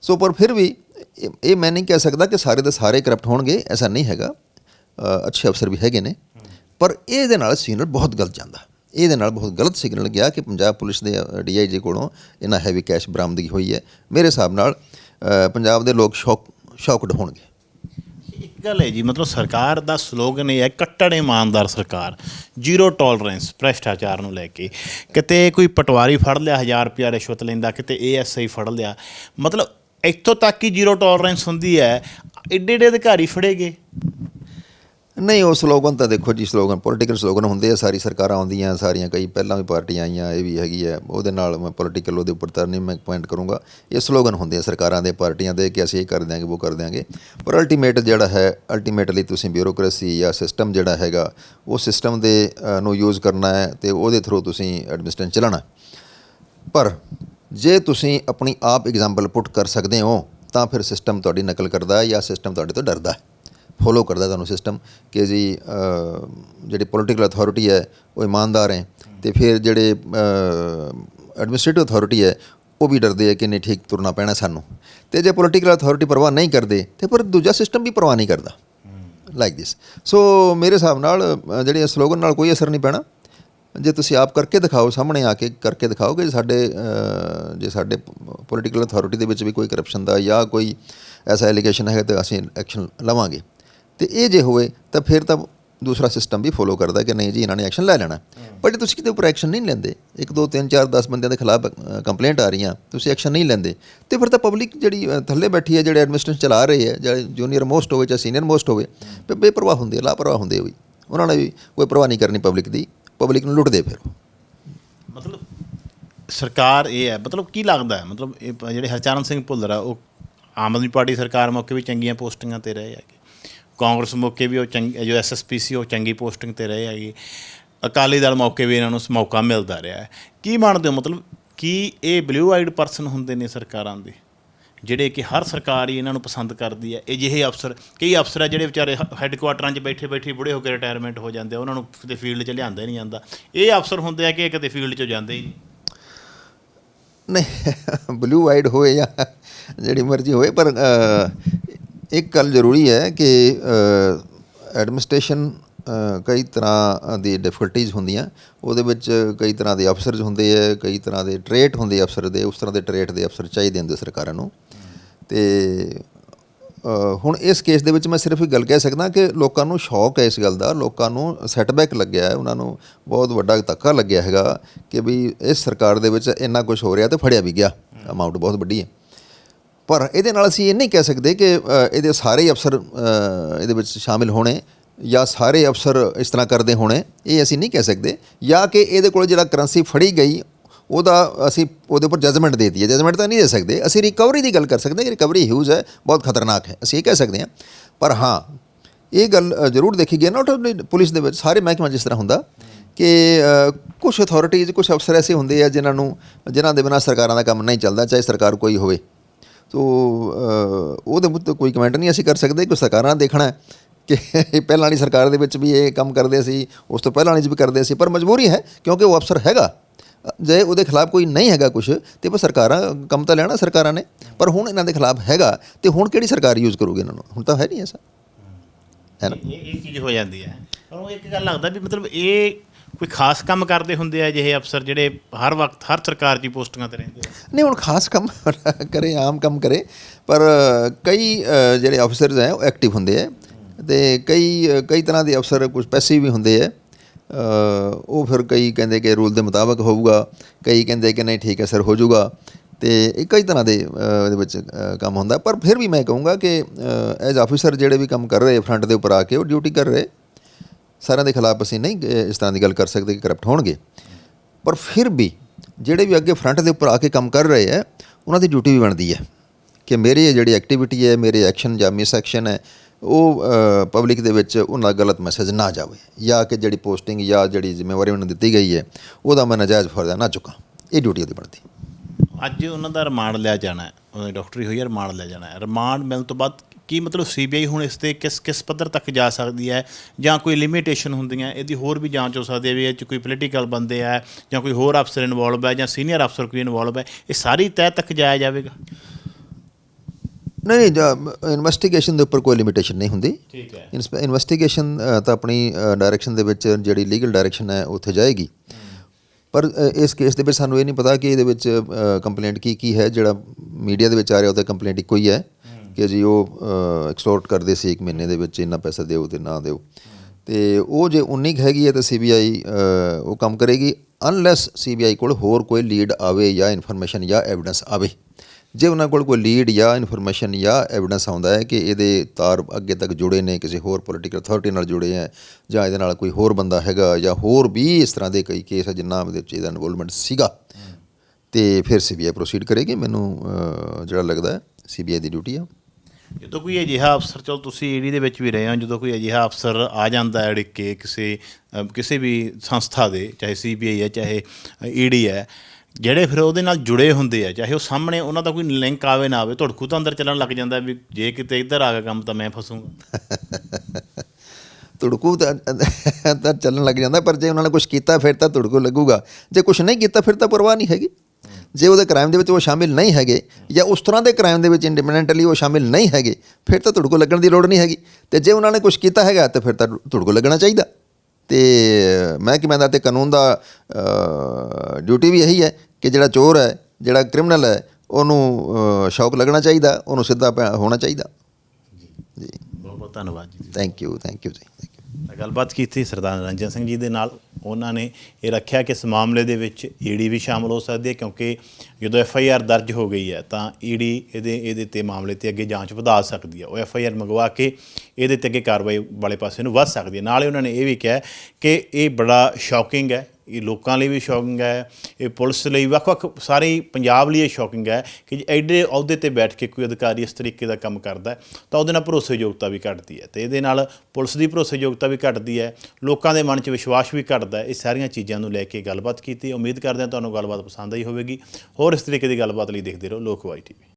ਸੋ ਪਰ ਫਿਰ ਵੀ ਇਹ- ਮੈਂ ਨਹੀਂ ਕਹਿ ਸਕਦਾ ਕਿ ਸਾਰੇ ਦੇ ਸਾਰੇ ਕਰਪਟ ਹੋਣਗੇ, ਐਸਾ ਨਹੀਂ ਹੈਗਾ। ਅੱਛੇ ਅਫਸਰ ਵੀ ਹੈਗੇ ਨੇ। ਪਰ ਇਹਦੇ ਨਾਲ ਸਿਗਨਲ ਬਹੁਤ ਗਲਤ ਜਾਂਦਾ। ਇਹਦੇ ਨਾਲ ਬਹੁਤ ਗਲਤ ਸਿਗਨਲ ਗਿਆ ਕਿ ਪੰਜਾਬ ਪੁਲਿਸ ਦੇ ਡੀਆਈਜੀ ਕੋਲੋਂ ਇਹਨਾਂ ਹੈਵੀ ਕੈਸ਼ ਬਰਾਮਦਗੀ ਹੋਈ ਹੈ। ਮੇਰੇ ਹਿਸਾਬ ਨਾਲ ਪੰਜਾਬ ਦੇ ਲੋਕ ਸ਼ੌਕ, ਸ਼ੌਕਡ ਹੋਣਗੇ। ਇੱਕ ਗੱਲ ਹੈ ਜੀ, ਮਤਲਬ ਸਰਕਾਰ ਦਾ ਸਲੋਗਨ ਇਹ ਹੈ, ਕੱਟੜ ਇਮਾਨਦਾਰ ਸਰਕਾਰ, ਜ਼ੀਰੋ ਟੋਲਰੈਂਸ ਭ੍ਰਿਸ਼ਟਾਚਾਰ ਨੂੰ ਲੈ ਕੇ। ਕਿਤੇ ਕੋਈ ਪਟਵਾਰੀ ਫੜ ਲਿਆ 1000 ਰੁਪਿਆ ਰਿਸ਼ਵਤ ਲੈਂਦਾ, ਕਿਤੇ ਏਐਸਆਈ ਫੜ ਲਿਆ। ਮਤਲਬ ਇੱਥੋਂ ਤੱਕ ਹੀ ਜ਼ੀਰੋ ਟੋਲਰੈਂਸ ਹੁੰਦੀ ਹੈ। ਏਡੇ ਏਡੇ ਅਧਿਕਾਰੀ ਫੜੇਗੇ ਨਹੀਂ, ਉਹ ਸਲੋਗਨ ਤਾਂ ਦੇਖੋ ਜੀ, ਸਲੋਗਨ ਪੋਲੀਟੀਕਲ ਸਲੋਗਨ ਹੁੰਦੇ ਆ, ਸਾਰੀ ਸਰਕਾਰਾਂ ਆਉਂਦੀਆਂ, ਸਾਰੀਆਂ ਕਈ ਪਹਿਲਾਂ ਵੀ ਪਾਰਟੀਆਂ ਆਈਆਂ, ਇਹ ਵੀ ਹੈਗੀ ਹੈ, ਉਹਦੇ ਨਾਲ ਮੈਂ ਪੋਲੀਟੀਕਲ ਉਹਦੇ ਉੱਪਰ ਤਾਂ ਨਹੀਂ ਮੈਂ ਪੁਆਇੰਟ ਕਰੂੰਗਾ। ਇਹ ਸਲੋਗਨ ਹੁੰਦੇ ਆ ਸਰਕਾਰਾਂ ਦੇ, ਪਾਰਟੀਆਂ ਦੇ, ਕਿ ਅਸੀਂ ਇਹ ਕਰ ਦਿਆਂਗੇ, ਉਹ ਕਰ ਦਿਆਂਗੇ। ਪਰ ਅਲਟੀਮੇਟ ਜਿਹੜਾ ਹੈ ਅਲਟੀਮੇਟਲੀ ਤੁਸੀਂ ਬਿਊਰੋਕ੍ਰੇਸੀ ਜਾਂ ਸਿਸਟਮ ਜਿਹੜਾ ਹੈਗਾ, ਉਹ ਸਿਸਟਮ ਦੇ ਨੂੰ ਯੂਜ਼ ਕਰਨਾ ਹੈ ਤੇ ਉਹਦੇ ਥਰੂ ਤੁਸੀਂ ਐਡਮਿਨਿਸਟ੍ਰੇਸ਼ਨ ਚਲਾਉਣਾ ਪਰ ਜੇ ਤੁਸੀਂ ਆਪਣੀ ਆਪ ਐਗਜ਼ਾਮਪਲ ਪੁੱਟ ਕਰ ਸਕਦੇ ਹੋ, ਤਾਂ ਫਿਰ ਸਿਸਟਮ ਤੁਹਾਡੀ ਨਕਲ ਕਰਦਾ ਹੈ ਜਾਂ ਸਿਸਟਮ ਤੁਹਾਡੇ ਤੋਂ ਡਰਦਾ ਹੈ। ਫੋਲੋ ਕਰਦਾ ਤੁਹਾਨੂੰ ਸਿਸਟਮ ਕਿ ਜੀ ਅ, ਜਿਹੜੀ ਪੋਲੀਟੀਕਲ ਅਥਾਰਟੀ ਹੈ ਉਹ ਇਮਾਨਦਾਰ ਹੈ ਤੇ ਫਿਰ ਜਿਹੜੇ ਐਡਮਿਨਿਸਟ੍ਰੇਟਿਵ ਅਥਾਰਟੀ ਹੈ ਉਹ ਵੀ ਡਰਦੇ ਹੈ ਕਿ ਨਹੀਂ ਠੀਕ ਤੁਰਨਾ ਪੈਣਾ ਸਾਨੂੰ। ਤੇ ਜੇ ਪੋਲੀਟੀਕਲ ਅਥਾਰਟੀ ਪਰਵਾਹ ਨਹੀਂ ਕਰਦੇ ਤੇ ਫਿਰ ਦੂਜਾ ਸਿਸਟਮ ਵੀ ਪਰਵਾਹ ਨਹੀਂ ਕਰਦਾ। ਲਾਈਕ ਦਿਸ ਸੋ ਮੇਰੇ ਹਿਸਾਬ ਨਾਲ ਅ, ਜਿਹੜੇ ਸਲੋਗਨ ਨਾਲ ਕੋਈ ਅਸਰ ਨਹੀਂ ਪੈਣਾ। ਜੇ ਤੁਸੀਂ ਆਪ ਕਰਕੇ ਦਿਖਾਓ ਸਾਹਮਣੇ ਆ ਕੇ ਕਰਕੇ ਦਿਖਾਓਗੇ ਜੇ ਸਾਡੇ ਜੇ ਸਾਡੇ ਪੋਲੀਟੀਕਲ ਅਥਾਰਟੀ ਦੇ ਵਿੱਚ ਵੀ ਕੋਈ ਕਰਪਸ਼ਨ ਦਾ ਜਾਂ ਕੋਈ ਐਸਾ ਐਲੀਗੇਸ਼ਨ ਹੈ ਤਾਂ ਅਸੀਂ ਐਕਸ਼ਨ ਲਵਾਂਗੇ। ਤੇ ਇਹ ਜੇ ਹੋਵੇ ਤਾਂ ਫਿਰ ਤਾਂ ਦੂਸਰਾ ਸਿਸਟਮ ਵੀ ਫੋਲੋ ਕਰਦਾ ਕਿ ਨਹੀਂ ਜੀ ਇਹਨਾਂ ਨੇ ਐਕਸ਼ਨ ਲੈ ਲੈਣਾ। ਪਰ ਜੇ ਤੁਸੀਂ ਕਿਤੇ ਉੱਪਰ ਐਕਸ਼ਨ ਨਹੀਂ ਲੈਂਦੇ 1 2 3 4 10 ਬੰਦਿਆਂ ਦੇ ਖਿਲਾਫ ਕੰਪਲੇਂਟ ਆ ਰਹੀਆਂ ਤੁਸੀਂ ਐਕਸ਼ਨ ਨਹੀਂ ਲੈਂਦੇ ਤੇ ਫਿਰ ਤਾਂ ਪਬਲਿਕ ਜਿਹੜੀ ਥੱਲੇ ਬੈਠੀ ਹੈ ਜਿਹੜੇ ਐਡਮਿਨਿਸਟ੍ਰੇਸ਼ਨ ਚਲਾ ਰਹੇ ਹੈ ਜਾਂ ਜੂਨੀਅਰ ਮੋਸਟ ਹੋਵੇ ਜਾਂ ਸੀਨੀਅਰ ਮੋਸਟ ਹੋਵੇ ਬੇਪਰਵਾਹ ਹੁੰਦੇ ਆ, ਲਾਪਰਵਾਹ ਹੁੰਦੇ ਹੋਈ ਉਹਨਾਂ ਨੇ ਵੀ ਕੋਈ ਪਰਵਾਹ ਨਹੀਂ ਕਰਨੀ ਪਬਲਿਕ ਦੀ ਪਬਲਿਕ ਨੂੰ ਲੁੱਟਦੇ ਫਿਰ। ਮਤਲਬ ਸਰਕਾਰ ਇਹ ਹੈ ਮਤਲਬ ਕੀ ਲੱਗਦਾ ਹੈ? ਮਤਲਬ ਜਿਹੜੇ ਹਰਚਰਨ ਸਿੰਘ ਭੁੱਲਰ ਆ ਉਹ ਆਮ ਆਦਮੀ ਪਾਰਟੀ ਸਰਕਾਰ ਮੌਕੇ ਵੀ ਚੰਗੀਆਂ ਪੋਸਟਿੰਗਾਂ ਤੇ ਰਹੇ ਹੈਗੇ। ਕਾਂਗਰਸ ਮੌਕੇ ਵੀ ਉਹ ਚੰਗੀ, ਜੋ ਐਸਐਸਪੀ ਸੀ, ਉਹ ਚੰਗੀ ਪੋਸਟਿੰਗ ਤੇ ਰਹੇ ਹੈਗੇ। ਅਕਾਲੀ ਦਲ ਮੌਕੇ ਵੀ ਇਹਨਾਂ ਨੂੰ ਮੌਕਾ ਮਿਲਦਾ ਰਿਹਾ ਹੈ। ਕੀ ਮੰਨਦੇ ਹੋ? ਮਤਲਬ ਕੀ ਇਹ ਬਲੂ ਆਈਡ ਪਰਸਨ ਹੁੰਦੇ ਨੇ ਸਰਕਾਰਾਂ ਦੇ? ਜਿਹੜੇ ਕਿ ਹਰ ਸਰਕਾਰ ਹੀ ਇਹਨਾਂ ਨੂੰ ਪਸੰਦ ਕਰਦੀ ਹੈ। ਇਹ ਜਿਹੇ ਅਫਸਰ, ਕਈ ਅਫਸਰ ਆ ਜਿਹੜੇ ਵਿਚਾਰੇ ਹੈੱਡਕੁਆਟਰਾਂ 'ਚ ਬੈਠੇ ਬੈਠੇ ਬੁੜੇ ਹੋ ਕੇ ਰਿਟਾਇਰਮੈਂਟ ਹੋ ਜਾਂਦੇ ਆ। ਉਹਨਾਂ ਨੂੰ ਕਿਤੇ ਫੀਲਡ 'ਚ ਲਿਆਂਦਾ ਹੀ ਨਹੀਂ ਜਾਂਦਾ। ਇਹ ਅਫਸਰ ਹੁੰਦੇ ਆ ਕਿ ਇਹ ਕਿਤੇ ਫੀਲਡ 'ਚ ਜਾਂਦੇ ਹੀ ਨਹੀਂ? ਨਹੀਂ ਬਲੂ ਆਈਡ ਹੋਏ ਜਾਂ ਜਿਹੜੀ ਮਰਜ਼ੀ ਹੋਏ, ਪਰ ਇੱਕ ਗੱਲ ਜ਼ਰੂਰੀ ਹੈ ਕਿ ਐਡਮਿਨਿਸਟ੍ਰੇਸ਼ਨ ਕਈ ਤਰ੍ਹਾਂ ਦੀ ਡਿਫਿਕਲਟੀਜ਼ ਹੁੰਦੀਆਂ। ਉਹਦੇ ਵਿੱਚ ਕਈ ਤਰ੍ਹਾਂ ਦੇ ਅਫਸਰਸ ਹੁੰਦੇ ਆ ਕਈ ਤਰ੍ਹਾਂ ਦੇ ਟ੍ਰੇਟ ਹੁੰਦੇ ਅਫਸਰ ਦੇ, ਉਸ ਤਰ੍ਹਾਂ ਦੇ ਟ੍ਰੇਟ ਦੇ ਅਫਸਰ ਚਾਹੀਦੇ ਹੁੰਦੇ ਸਰਕਾਰਾਂ ਨੂੰ। ਤੇ ਹੁਣ ਇਸ ਕੇਸ ਦੇ ਵਿੱਚ ਮੈਂ ਸਿਰਫ ਇੱਕ ਗੱਲ ਕਹਿ ਸਕਦਾ ਕਿ ਲੋਕਾਂ ਨੂੰ ਸ਼ੌਕ ਹੈ ਇਸ ਗੱਲ ਦਾ। ਲੋਕਾਂ ਨੂੰ ਸੈਟਬੈਕ ਲੱਗਿਆ ਹੈ, ਉਹਨਾਂ ਨੂੰ ਬਹੁਤ ਵੱਡਾ ਧੱਕਾ ਲੱਗਿਆ ਹੈਗਾ ਕਿ ਵੀ ਇਸ ਸਰਕਾਰ ਦੇ ਵਿੱਚ ਇੰਨਾ ਕੁਝ ਹੋ ਰਿਹਾ ਤੇ ਫੜਿਆ ਵੀ ਗਿਆ। ਅਮਾਉਂਟ ਬਹੁਤ ਵੱਡੀ ਹੈ। ਪਰ ਇਹਦੇ ਨਾਲ ਅਸੀਂ ਇਹ ਨਹੀਂ ਕਹਿ ਸਕਦੇ ਕਿ ਇਹਦੇ ਸਾਰੇ ਅਫਸਰ ਇਹਦੇ ਵਿੱਚ ਸ਼ਾਮਿਲ ਹੋਣੇ ਜਾਂ ਸਾਰੇ ਅਫਸਰ ਇਸ ਤਰ੍ਹਾਂ ਕਰਦੇ ਹੋਣੇ, ਇਹ ਅਸੀਂ ਨਹੀਂ ਕਹਿ ਸਕਦੇ। ਜਾਂ ਕਿ ਇਹਦੇ ਕੋਲ ਜਿਹੜਾ ਕਰੰਸੀ ਫੜੀ ਗਈ, ਉਹਦਾ ਅਸੀਂ, ਉਹਦੇ ਉੱਪਰ ਜਜਮੈਂਟ ਦੇ ਦਈਏ ਜਜਮੈਂਟ ਤਾਂ ਨਹੀਂ ਦੇ ਸਕਦੇ। ਅਸੀਂ ਰਿਕਵਰੀ ਦੀ ਗੱਲ ਕਰ ਸਕਦੇ ਹਾਂ ਕਿ ਰਿਕਵਰੀ ਹਿਊਜ ਹੈ, ਬਹੁਤ ਖਤਰਨਾਕ ਹੈ। ਅਸੀਂ ਇਹ ਕਹਿ ਸਕਦੇ ਹਾਂ। ਪਰ ਹਾਂ, ਇਹ ਗੱਲ ਜ਼ਰੂਰ ਦੇਖੀ ਗਈ ਨਾਟ ਓਨਲੀ ਪੁਲਿਸ ਦੇ ਵਿੱਚ, ਸਾਰੇ ਮਹਿਕਮਾ ਜਿਸ ਤਰ੍ਹਾਂ ਹੁੰਦਾ ਕਿ ਕੁਝ ਅਥਾਰਟੀਜ਼ ਕੁਝ ਅਫਸਰ ਐਸੇ ਹੁੰਦੇ ਆ ਜਿਨ੍ਹਾਂ ਨੂੰ, ਜਿਨ੍ਹਾਂ ਦੇ ਬਿਨਾਂ ਸਰਕਾਰਾਂ ਦਾ ਕੰਮ ਨਹੀਂ ਚੱਲਦਾ, ਚਾਹੇ ਸਰਕਾਰ ਕੋਈ ਹੋਵੇ। ਤੋ ਉਹਦੇ ਮੁੱਦੇ ਕੋਈ ਕਮੈਂਟ ਨਹੀਂ ਅਸੀਂ ਕਰ ਸਕਦੇ ਕਿ ਸਰਕਾਰਾਂ ਦੇਖਣਾ ਕਿ ਪਹਿਲਾਂ ਵਾਲੀ ਸਰਕਾਰ ਦੇ ਵਿੱਚ ਵੀ ਇਹ ਕੰਮ ਕਰਦੇ ਸੀ, ਉਸ ਤੋਂ ਪਹਿਲਾਂ ਵਾਲੀ 'ਚ ਵੀ ਕਰਦੇ ਸੀ, ਪਰ ਮਜਬੂਰੀ ਹੈ ਕਿਉਂਕਿ ਉਹ ਅਫਸਰ ਹੈਗਾ। ਜੇ ਉਹਦੇ ਖਿਲਾਫ ਕੋਈ ਨਹੀਂ ਹੈਗਾ ਕੁਝ ਤੇ ਪਰ ਸਰਕਾਰਾਂ ਕੰਮ ਤਾਂ ਲੈਣਾ ਸਰਕਾਰਾਂ ਨੇ, ਪਰ ਹੁਣ ਇਹਨਾਂ ਦੇ ਖਿਲਾਫ ਹੈਗਾ, ਤੇ ਹੁਣ ਕਿਹੜੀ ਸਰਕਾਰ ਯੂਜ਼ ਕਰੂਗੀ ਇਹਨਾਂ ਨੂੰ? ਹੁਣ ਤਾਂ ਹੈ ਨਹੀਂ ਐਸਾ। ਹੈ ਨਾ? ਇਹ ਚੀਜ਼ ਹੋ ਜਾਂਦੀ ਹੈ। ਪਰ ਉਹ ਇੱਕ ਗੱਲ ਲੱਗਦਾ ਵੀ ਮਤਲਬ ਇਹ ਕੋਈ ਖਾਸ ਕੰਮ ਕਰਦੇ ਹੁੰਦੇ ਆ ਜਿਹੇ ਅਫਸਰ ਜਿਹੜੇ ਹਰ ਵਕਤ, ਹਰ ਸਰਕਾਰ 'ਚ ਹੀ ਪੋਸਟਿੰਗਾਂ ਤੇ ਰਹਿੰਦੇ ਆ? ਨਹੀਂ, ਹੁਣ ਖਾਸ ਕੰਮ ਕਰੇ, ਆਮ ਕੰਮ ਕਰੇ, ਪਰ ਕਈ ਜਿਹੜੇ ਅਫਸਰਸ ਹੈ ਉਹ ਐਕਟਿਵ ਹੁੰਦੇ ਹੈ ਤੇ ਕਈ ਕਈ ਤਰ੍ਹਾਂ ਦੇ ਅਫਸਰ ਕੁਝ ਪੈਸਿਵ ਵੀ ਹੁੰਦੇ ਹੈ ਉਹ ਫਿਰ ਕਈ ਕਹਿੰਦੇ ਕਿ ਰੂਲ ਦੇ ਮੁਤਾਬਕ ਹੋਊਗਾ, ਕਈ ਕਹਿੰਦੇ ਕਿ ਨਹੀਂ ਠੀਕ ਹੈ, ਸਰ ਹੋ ਜਾਊਗਾ ਤੇ ਕਈ ਤਰ੍ਹਾਂ ਦੇ ਇਹਦੇ ਵਿੱਚ ਕੰਮ ਹੁੰਦਾ। ਪਰ ਫਿਰ ਵੀ ਮੈਂ ਕਹੂੰਗਾ ਕਿ ਐਜ਼ ਆਫੀਸਰ ਜਿਹੜੇ ਵੀ ਕੰਮ ਕਰ ਰਹੇ ਫਰੰਟ ਦੇ ਉੱਪਰ ਆ ਕੇ, ਉਹ ਡਿਊਟੀ ਕਰ ਰਹੇ। ਸਾਰਿਆਂ ਦੇ ਖਿਲਾਫ ਅਸੀਂ ਨਹੀਂ ਇਸ ਤਰ੍ਹਾਂ ਦੀ ਗੱਲ ਕਰ ਸਕਦੇ ਕਿ ਕਰਪਟ ਹੋਣਗੇ। ਪਰ ਫਿਰ ਵੀ ਜਿਹੜੇ ਵੀ ਅੱਗੇ ਫਰੰਟ ਦੇ ਉੱਪਰ ਆ ਕੇ ਕੰਮ ਕਰ ਰਹੇ ਹੈ, ਉਹਨਾਂ ਦੀ ਡਿਊਟੀ ਵੀ ਬਣਦੀ ਹੈ ਕਿ ਮੇਰੀ ਜਿਹੜੀ ਐਕਟੀਵਿਟੀ ਹੈ, ਮੇਰੇ ਐਕਸ਼ਨ ਜਾਂ ਮਿਸ ਐਕਸ਼ਨ ਹੈ, ਉਹ ਪਬਲਿਕ ਦੇ ਵਿੱਚ ਉਹਨਾਂ ਦਾ ਗਲਤ ਮੈਸੇਜ ਨਾ ਜਾਵੇ ਜਾਂ ਕਿ ਜਿਹੜੀ ਪੋਸਟਿੰਗ ਜਾਂ ਜਿਹੜੀ ਜ਼ਿੰਮੇਵਾਰੀ ਮੈਨੂੰ ਦਿੱਤੀ ਗਈ ਹੈ, ਉਹਦਾ ਮੈਂ ਨਾਜਾਇਜ਼ ਫਾਇਦਾ ਨਾ ਚੁੱਕਾਂ। ਇਹ ਡਿਊਟੀ ਉਹਦੀ ਬਣਦੀ ਅੱਜ ਉਹਨਾਂ ਦਾ ਰਿਮਾਂਡ ਲਿਆ ਜਾਣਾ ਹੈ। ਉਹਨਾਂ ਦੀ ਡਾਕਟਰੀ ਹੋਈ ਹੈ, ਰਿਮਾਂਡ ਲਿਆ ਜਾਣਾ ਹੈ। ਰਿਮਾਂਡ ਮਿਲਣ ਤੋਂ ਬਾਅਦ ਕੀ ਮਤਲਬ ਸੀਬੀਆਈ ਹੁਣ ਇਸ ਤੇ ਕਿਸ ਕਿਸ ਪੱਧਰ ਤੱਕ ਜਾ ਸਕਦੀ ਹੈ? ਜਾਂ ਕੋਈ ਲਿਮਿਟੇਸ਼ਨ ਹੁੰਦੀਆਂ ਇਹਦੀ ਹੋਰ ਵੀ ਜਾਂਚ ਹੋ ਸਕਦੀ ਹੈ ਵੀ ਇਹ 'ਚ ਕੋਈ ਪੋਲੀਟੀਕਲ ਬੰਦੇ ਆ ਜਾਂ ਕੋਈ ਹੋਰ ਅਫਸਰ ਇਨਵੋਲਵ ਹੈ ਜਾਂ ਸੀਨੀਅਰ ਅਫਸਰ ਕੋਈ ਇਨਵੋਲਵ ਹੈ ਇਹ ਸਾਰੀ ਤਹਿ ਤੱਕ ਜਾਇਆ ਜਾਵੇਗਾ? ਨਹੀਂ ਨਹੀਂ ਇਨਵੈਸਟੀਗੇਸ਼ਨ ਦੇ ਉੱਪਰ ਕੋਈ ਲਿਮਿਟੇਸ਼ਨ ਨਹੀਂ ਹੁੰਦੀ। ਠੀਕ ਹੈ। ਇਨਵੈਸਟੀਗੇਸ਼ਨ ਤਾਂ ਆਪਣੀ ਡਾਇਰੈਕਸ਼ਨ ਦੇ ਵਿੱਚ ਜਿਹੜੀ ਲੀਗਲ ਡਾਇਰੈਕਸ਼ਨ ਹੈ ਉੱਥੇ ਜਾਏਗੀ। ਪਰ ਇਸ ਕੇਸ ਦੇ ਵਿੱਚ ਸਾਨੂੰ ਇਹ ਨਹੀਂ ਪਤਾ ਕਿ ਇਹਦੇ ਵਿੱਚ ਕੰਪਲੇਂਟ ਕੀ ਕੀ ਹੈ ਜਿਹੜਾ ਮੀਡੀਆ ਦੇ ਵਿੱਚ ਆ ਰਿਹਾ ਉਹਦਾ ਕੰਪਲੇਂਟ ਇੱਕੋ ਹੀ ਹੈ। ਕਿ ਜੀ ਉਹ ਐਕਸਟੋਰਟ ਕਰਦੇ ਸੀ ਇੱਕ ਮਹੀਨੇ ਦੇ ਵਿੱਚ, ਇੰਨਾ ਪੈਸਾ ਦਿਓ ਤੇ ਨਾ ਦਿਓ। ਤੇ ਉਹ ਜੇ ਉਨੀ ਕੁ ਹੈਗੀ ਹੈ ਤਾਂ ਸੀਬੀਆਈ ਉਹ ਕੰਮ ਕਰੇਗੀ ਅਨਲੈਸ ਸੀਬੀਆਈ ਕੋਲ ਹੋਰ ਕੋਈ ਲੀਡ ਆਵੇ ਜਾਂ ਇਨਫੋਰਮੇਸ਼ਨ ਜਾਂ ਐਵੀਡੈਂਸ ਆਵੇ। ਜੇ ਉਹਨਾਂ ਕੋਲ ਕੋਈ ਲੀਡ ਜਾਂ ਇਨਫੋਰਮੇਸ਼ਨ ਜਾਂ ਐਵੀਡੈਂਸ ਆਉਂਦਾ ਹੈ ਕਿ ਇਹਦੇ ਤਾਰ ਅੱਗੇ ਤੱਕ ਜੁੜੇ ਨੇ, ਕਿਸੇ ਹੋਰ ਪੋਲੀਟੀਕਲ ਅਥਾਰਟੀ ਨਾਲ ਜੁੜੇ ਹੈ, ਜਾਂ ਇਹਦੇ ਨਾਲ ਕੋਈ ਹੋਰ ਬੰਦਾ ਹੈਗਾ, ਜਾਂ ਹੋਰ ਵੀ ਇਸ ਤਰ੍ਹਾਂ ਦੇ ਕਈ ਕੇਸ ਹੈ ਜਿਨ੍ਹਾਂ ਦੇ ਵਿੱਚ ਇਹਦਾ ਇਨਵੋਲਵਮੈਂਟ ਸੀਗਾ। ਤੇ ਫਿਰ ਸੀਬੀਆਈ ਪ੍ਰੋਸੀਡ ਕਰੇਗੀ। ਮੈਨੂੰ ਜਿਹੜਾ ਲੱਗਦਾ ਹੈ ਸੀਬੀਆਈ ਦੀ ਡਿਊਟੀ ਆ। ਜਦੋਂ ਕੋਈ ਅਜਿਹਾ ਅਫਸਰ ਚਲੋ ਤੁਸੀਂ ਈਡੀ ਦੇ ਵਿੱਚ ਵੀ ਰਹੇ ਹੋ ਜਦੋਂ ਕੋਈ ਅਜਿਹਾ ਅਫਸਰ ਆ ਜਾਂਦਾ ਹੈ ਅੜਿੱਕ ਕੇ ਕਿਸੇ ਅ, ਕਿਸੇ ਵੀ ਸੰਸਥਾ ਦੇ ਚਾਹੇ ਸੀਬੀਆਈ ਹੈ ਚਾਹੇ ਈਡੀ ਹੈ ਜਿਹੜੇ ਫਿਰ ਉਹਦੇ ਨਾਲ ਜੁੜੇ ਹੁੰਦੇ ਆ ਚਾਹੇ ਉਹ ਸਾਹਮਣੇ ਉਹਨਾਂ ਦਾ ਕੋਈ ਲਿੰਕ ਆਵੇ ਨਾ ਆਵੇ ਧੜਕੂ ਤਾਂ ਅੰਦਰ ਚੱਲਣ ਲੱਗ ਜਾਂਦਾ ਵੀ ਜੇ ਕਿਤੇ ਇੱਧਰ ਆ ਗਿਆ ਕੰਮ ਤਾਂ ਮੈਂ ਫਸੂੰਗਾ ਤੁੜਕੂ ਤਾਂ ਤਾਂ ਚੱਲਣ ਲੱਗ ਜਾਂਦਾ ਪਰ ਜੇ ਉਹਨਾਂ ਨੇ ਕੁਝ ਕੀਤਾ ਫਿਰ ਤਾਂ ਤੁੜਕੂ ਲੱਗੂਗਾ। ਜੇ ਕੁਝ ਨਹੀਂ ਕੀਤਾ ਫਿਰ ਤਾਂ ਪਰਵਾਹ ਨਹੀਂ ਹੈਗੀ। ਜੇ ਉਹਦੇ ਕ੍ਰਾਈਮ ਦੇ ਵਿੱਚ ਉਹ ਸ਼ਾਮਿਲ ਨਹੀਂ ਹੈਗੇ ਜਾਂ ਉਸ ਤਰ੍ਹਾਂ ਦੇ ਕ੍ਰਾਈਮ ਦੇ ਵਿੱਚ ਇੰਡੀਪੈਂਡੈਂਟਲੀ ਉਹ ਸ਼ਾਮਿਲ ਨਹੀਂ ਹੈਗੇ ਫਿਰ ਤਾਂ ਤੁੜਕੂ ਲੱਗਣ ਦੀ ਲੋੜ ਨਹੀਂ ਹੈਗੀ। ਤੇ ਜੇ ਉਹਨਾਂ ਨੇ ਕੁਝ ਕੀਤਾ ਹੈਗਾ ਤਾਂ ਫਿਰ ਤਾਂ ਤੁੜਕੂ ਲੱਗਣਾ ਚਾਹੀਦਾ। ਤੇ ਮੈਂ ਕਿ ਦਾ ਤੇ ਕਾਨੂੰਨ ਦਾ ਡਿਊਟੀ ਵੀ ਇਹੀ ਹੈ ਕਿ ਜਿਹੜਾ ਚੋਰ ਹੈ ਜਿਹੜਾ ਕ੍ਰਿਮੀਨਲ ਹੈ ਉਹਨੂੰ ਸ਼ੌਕ ਲੱਗਣਾ ਚਾਹੀਦਾ ਉਹਨੂੰ ਸਿੱਧਾ ਹੋਣਾ ਚਾਹੀਦਾ। ਜੀ। ਬਹੁਤ ਬਹੁਤ ਧੰਨਵਾਦ ਜੀ। ਥੈਂਕ ਯੂ ਥੈਂਕ ਯੂ ਜੀ ਗੱਲਬਾਤ ਕੀਤੀ ਸਰਦਾਰ ਰੰਜਨ ਸਿੰਘ ਜੀ ਦੇ ਨਾਲ। ਉਹਨਾਂ ਨੇ ਇਹ ਰੱਖਿਆ ਕਿ ਇਸ ਮਾਮਲੇ ਦੇ ਵਿੱਚ ਈਡੀ ਵੀ ਸ਼ਾਮਲ ਹੋ ਸਕਦੀ ਹੈ ਕਿਉਂਕਿ ਜਦੋਂ ਐਫ ਆਈ ਆਰ ਦਰਜ ਹੋ ਗਈ ਹੈ ਤਾਂ ਈਡੀ ਇਹਦੇ ਇਹਦੇ ਤੇ ਮਾਮਲੇ ਤੇ ਅੱਗੇ ਜਾਂਚ ਵਧਾ ਸਕਦੀ ਹੈ। ਉਹ ਐਫ ਆਈ ਆਰ ਮੰਗਵਾ ਕੇ ਇਹਦੇ ਤੇ ਅੱਗੇ ਕਾਰਵਾਈ ਵਾਲੇ ਪਾਸੇ ਨੂੰ ਵੱਧ ਸਕਦੀ ਹੈ। ਨਾਲੇ ਉਹਨਾਂ ਨੇ ਇਹ ਵੀ ਕਿਹਾ ਕਿ ਇਹ ਬੜਾ ਸ਼ੌਕਿੰਗ ਹੈ ਇਹ ਲੋਕਾਂ ਲਈ ਵੀ ਸ਼ੌਕਿੰਗ ਹੈ, ਇਹ ਪੁਲਿਸ ਲਈ ਵੱਖ-ਵੱਖ ਸਾਰੇ ਪੰਜਾਬ ਲਈ ਇਹ ਸ਼ੌਕਿੰਗ ਹੈ ਕਿ ਜੇ ਐਡੇ ਅਹੁਦੇ ਤੇ ਬੈਠ ਕੇ ਕੋਈ ਅਧਿਕਾਰੀ ਇਸ ਤਰੀਕੇ ਦਾ ਕੰਮ ਕਰਦਾ ਤਾਂ ਉਹਦੇ ਨਾਲ ਭਰੋਸੇਯੋਗਤਾ ਵੀ ਘਟਦੀ ਹੈ ਤੇ ਇਹਦੇ ਨਾਲ ਪੁਲਿਸ ਦੀ ਭਰੋਸੇਯੋਗਤਾ ਵੀ ਘਟਦੀ ਹੈ, ਲੋਕਾਂ ਦੇ ਮਨ 'ਚ ਵਿਸ਼ਵਾਸ ਵੀ ਘਟਦਾ ਹੈ। ਇਹ ਸਾਰੀਆਂ ਚੀਜ਼ਾਂ ਨੂੰ ਲੈ ਕੇ ਗੱਲਬਾਤ ਕੀਤੀ। ਉਮੀਦ ਕਰਦੇ ਹਾਂ ਤੁਹਾਨੂੰ ਗੱਲਬਾਤ ਪਸੰਦ ਆਈ ਹੋਵੇਗੀ। ਹੋਰ ਇਸ ਤਰੀਕੇ ਦੀ ਗੱਲਬਾਤ ਲਈ ਦੇਖਦੇ ਰਹੋ ਲੋਕਵਾਈ ਟੀਵੀ।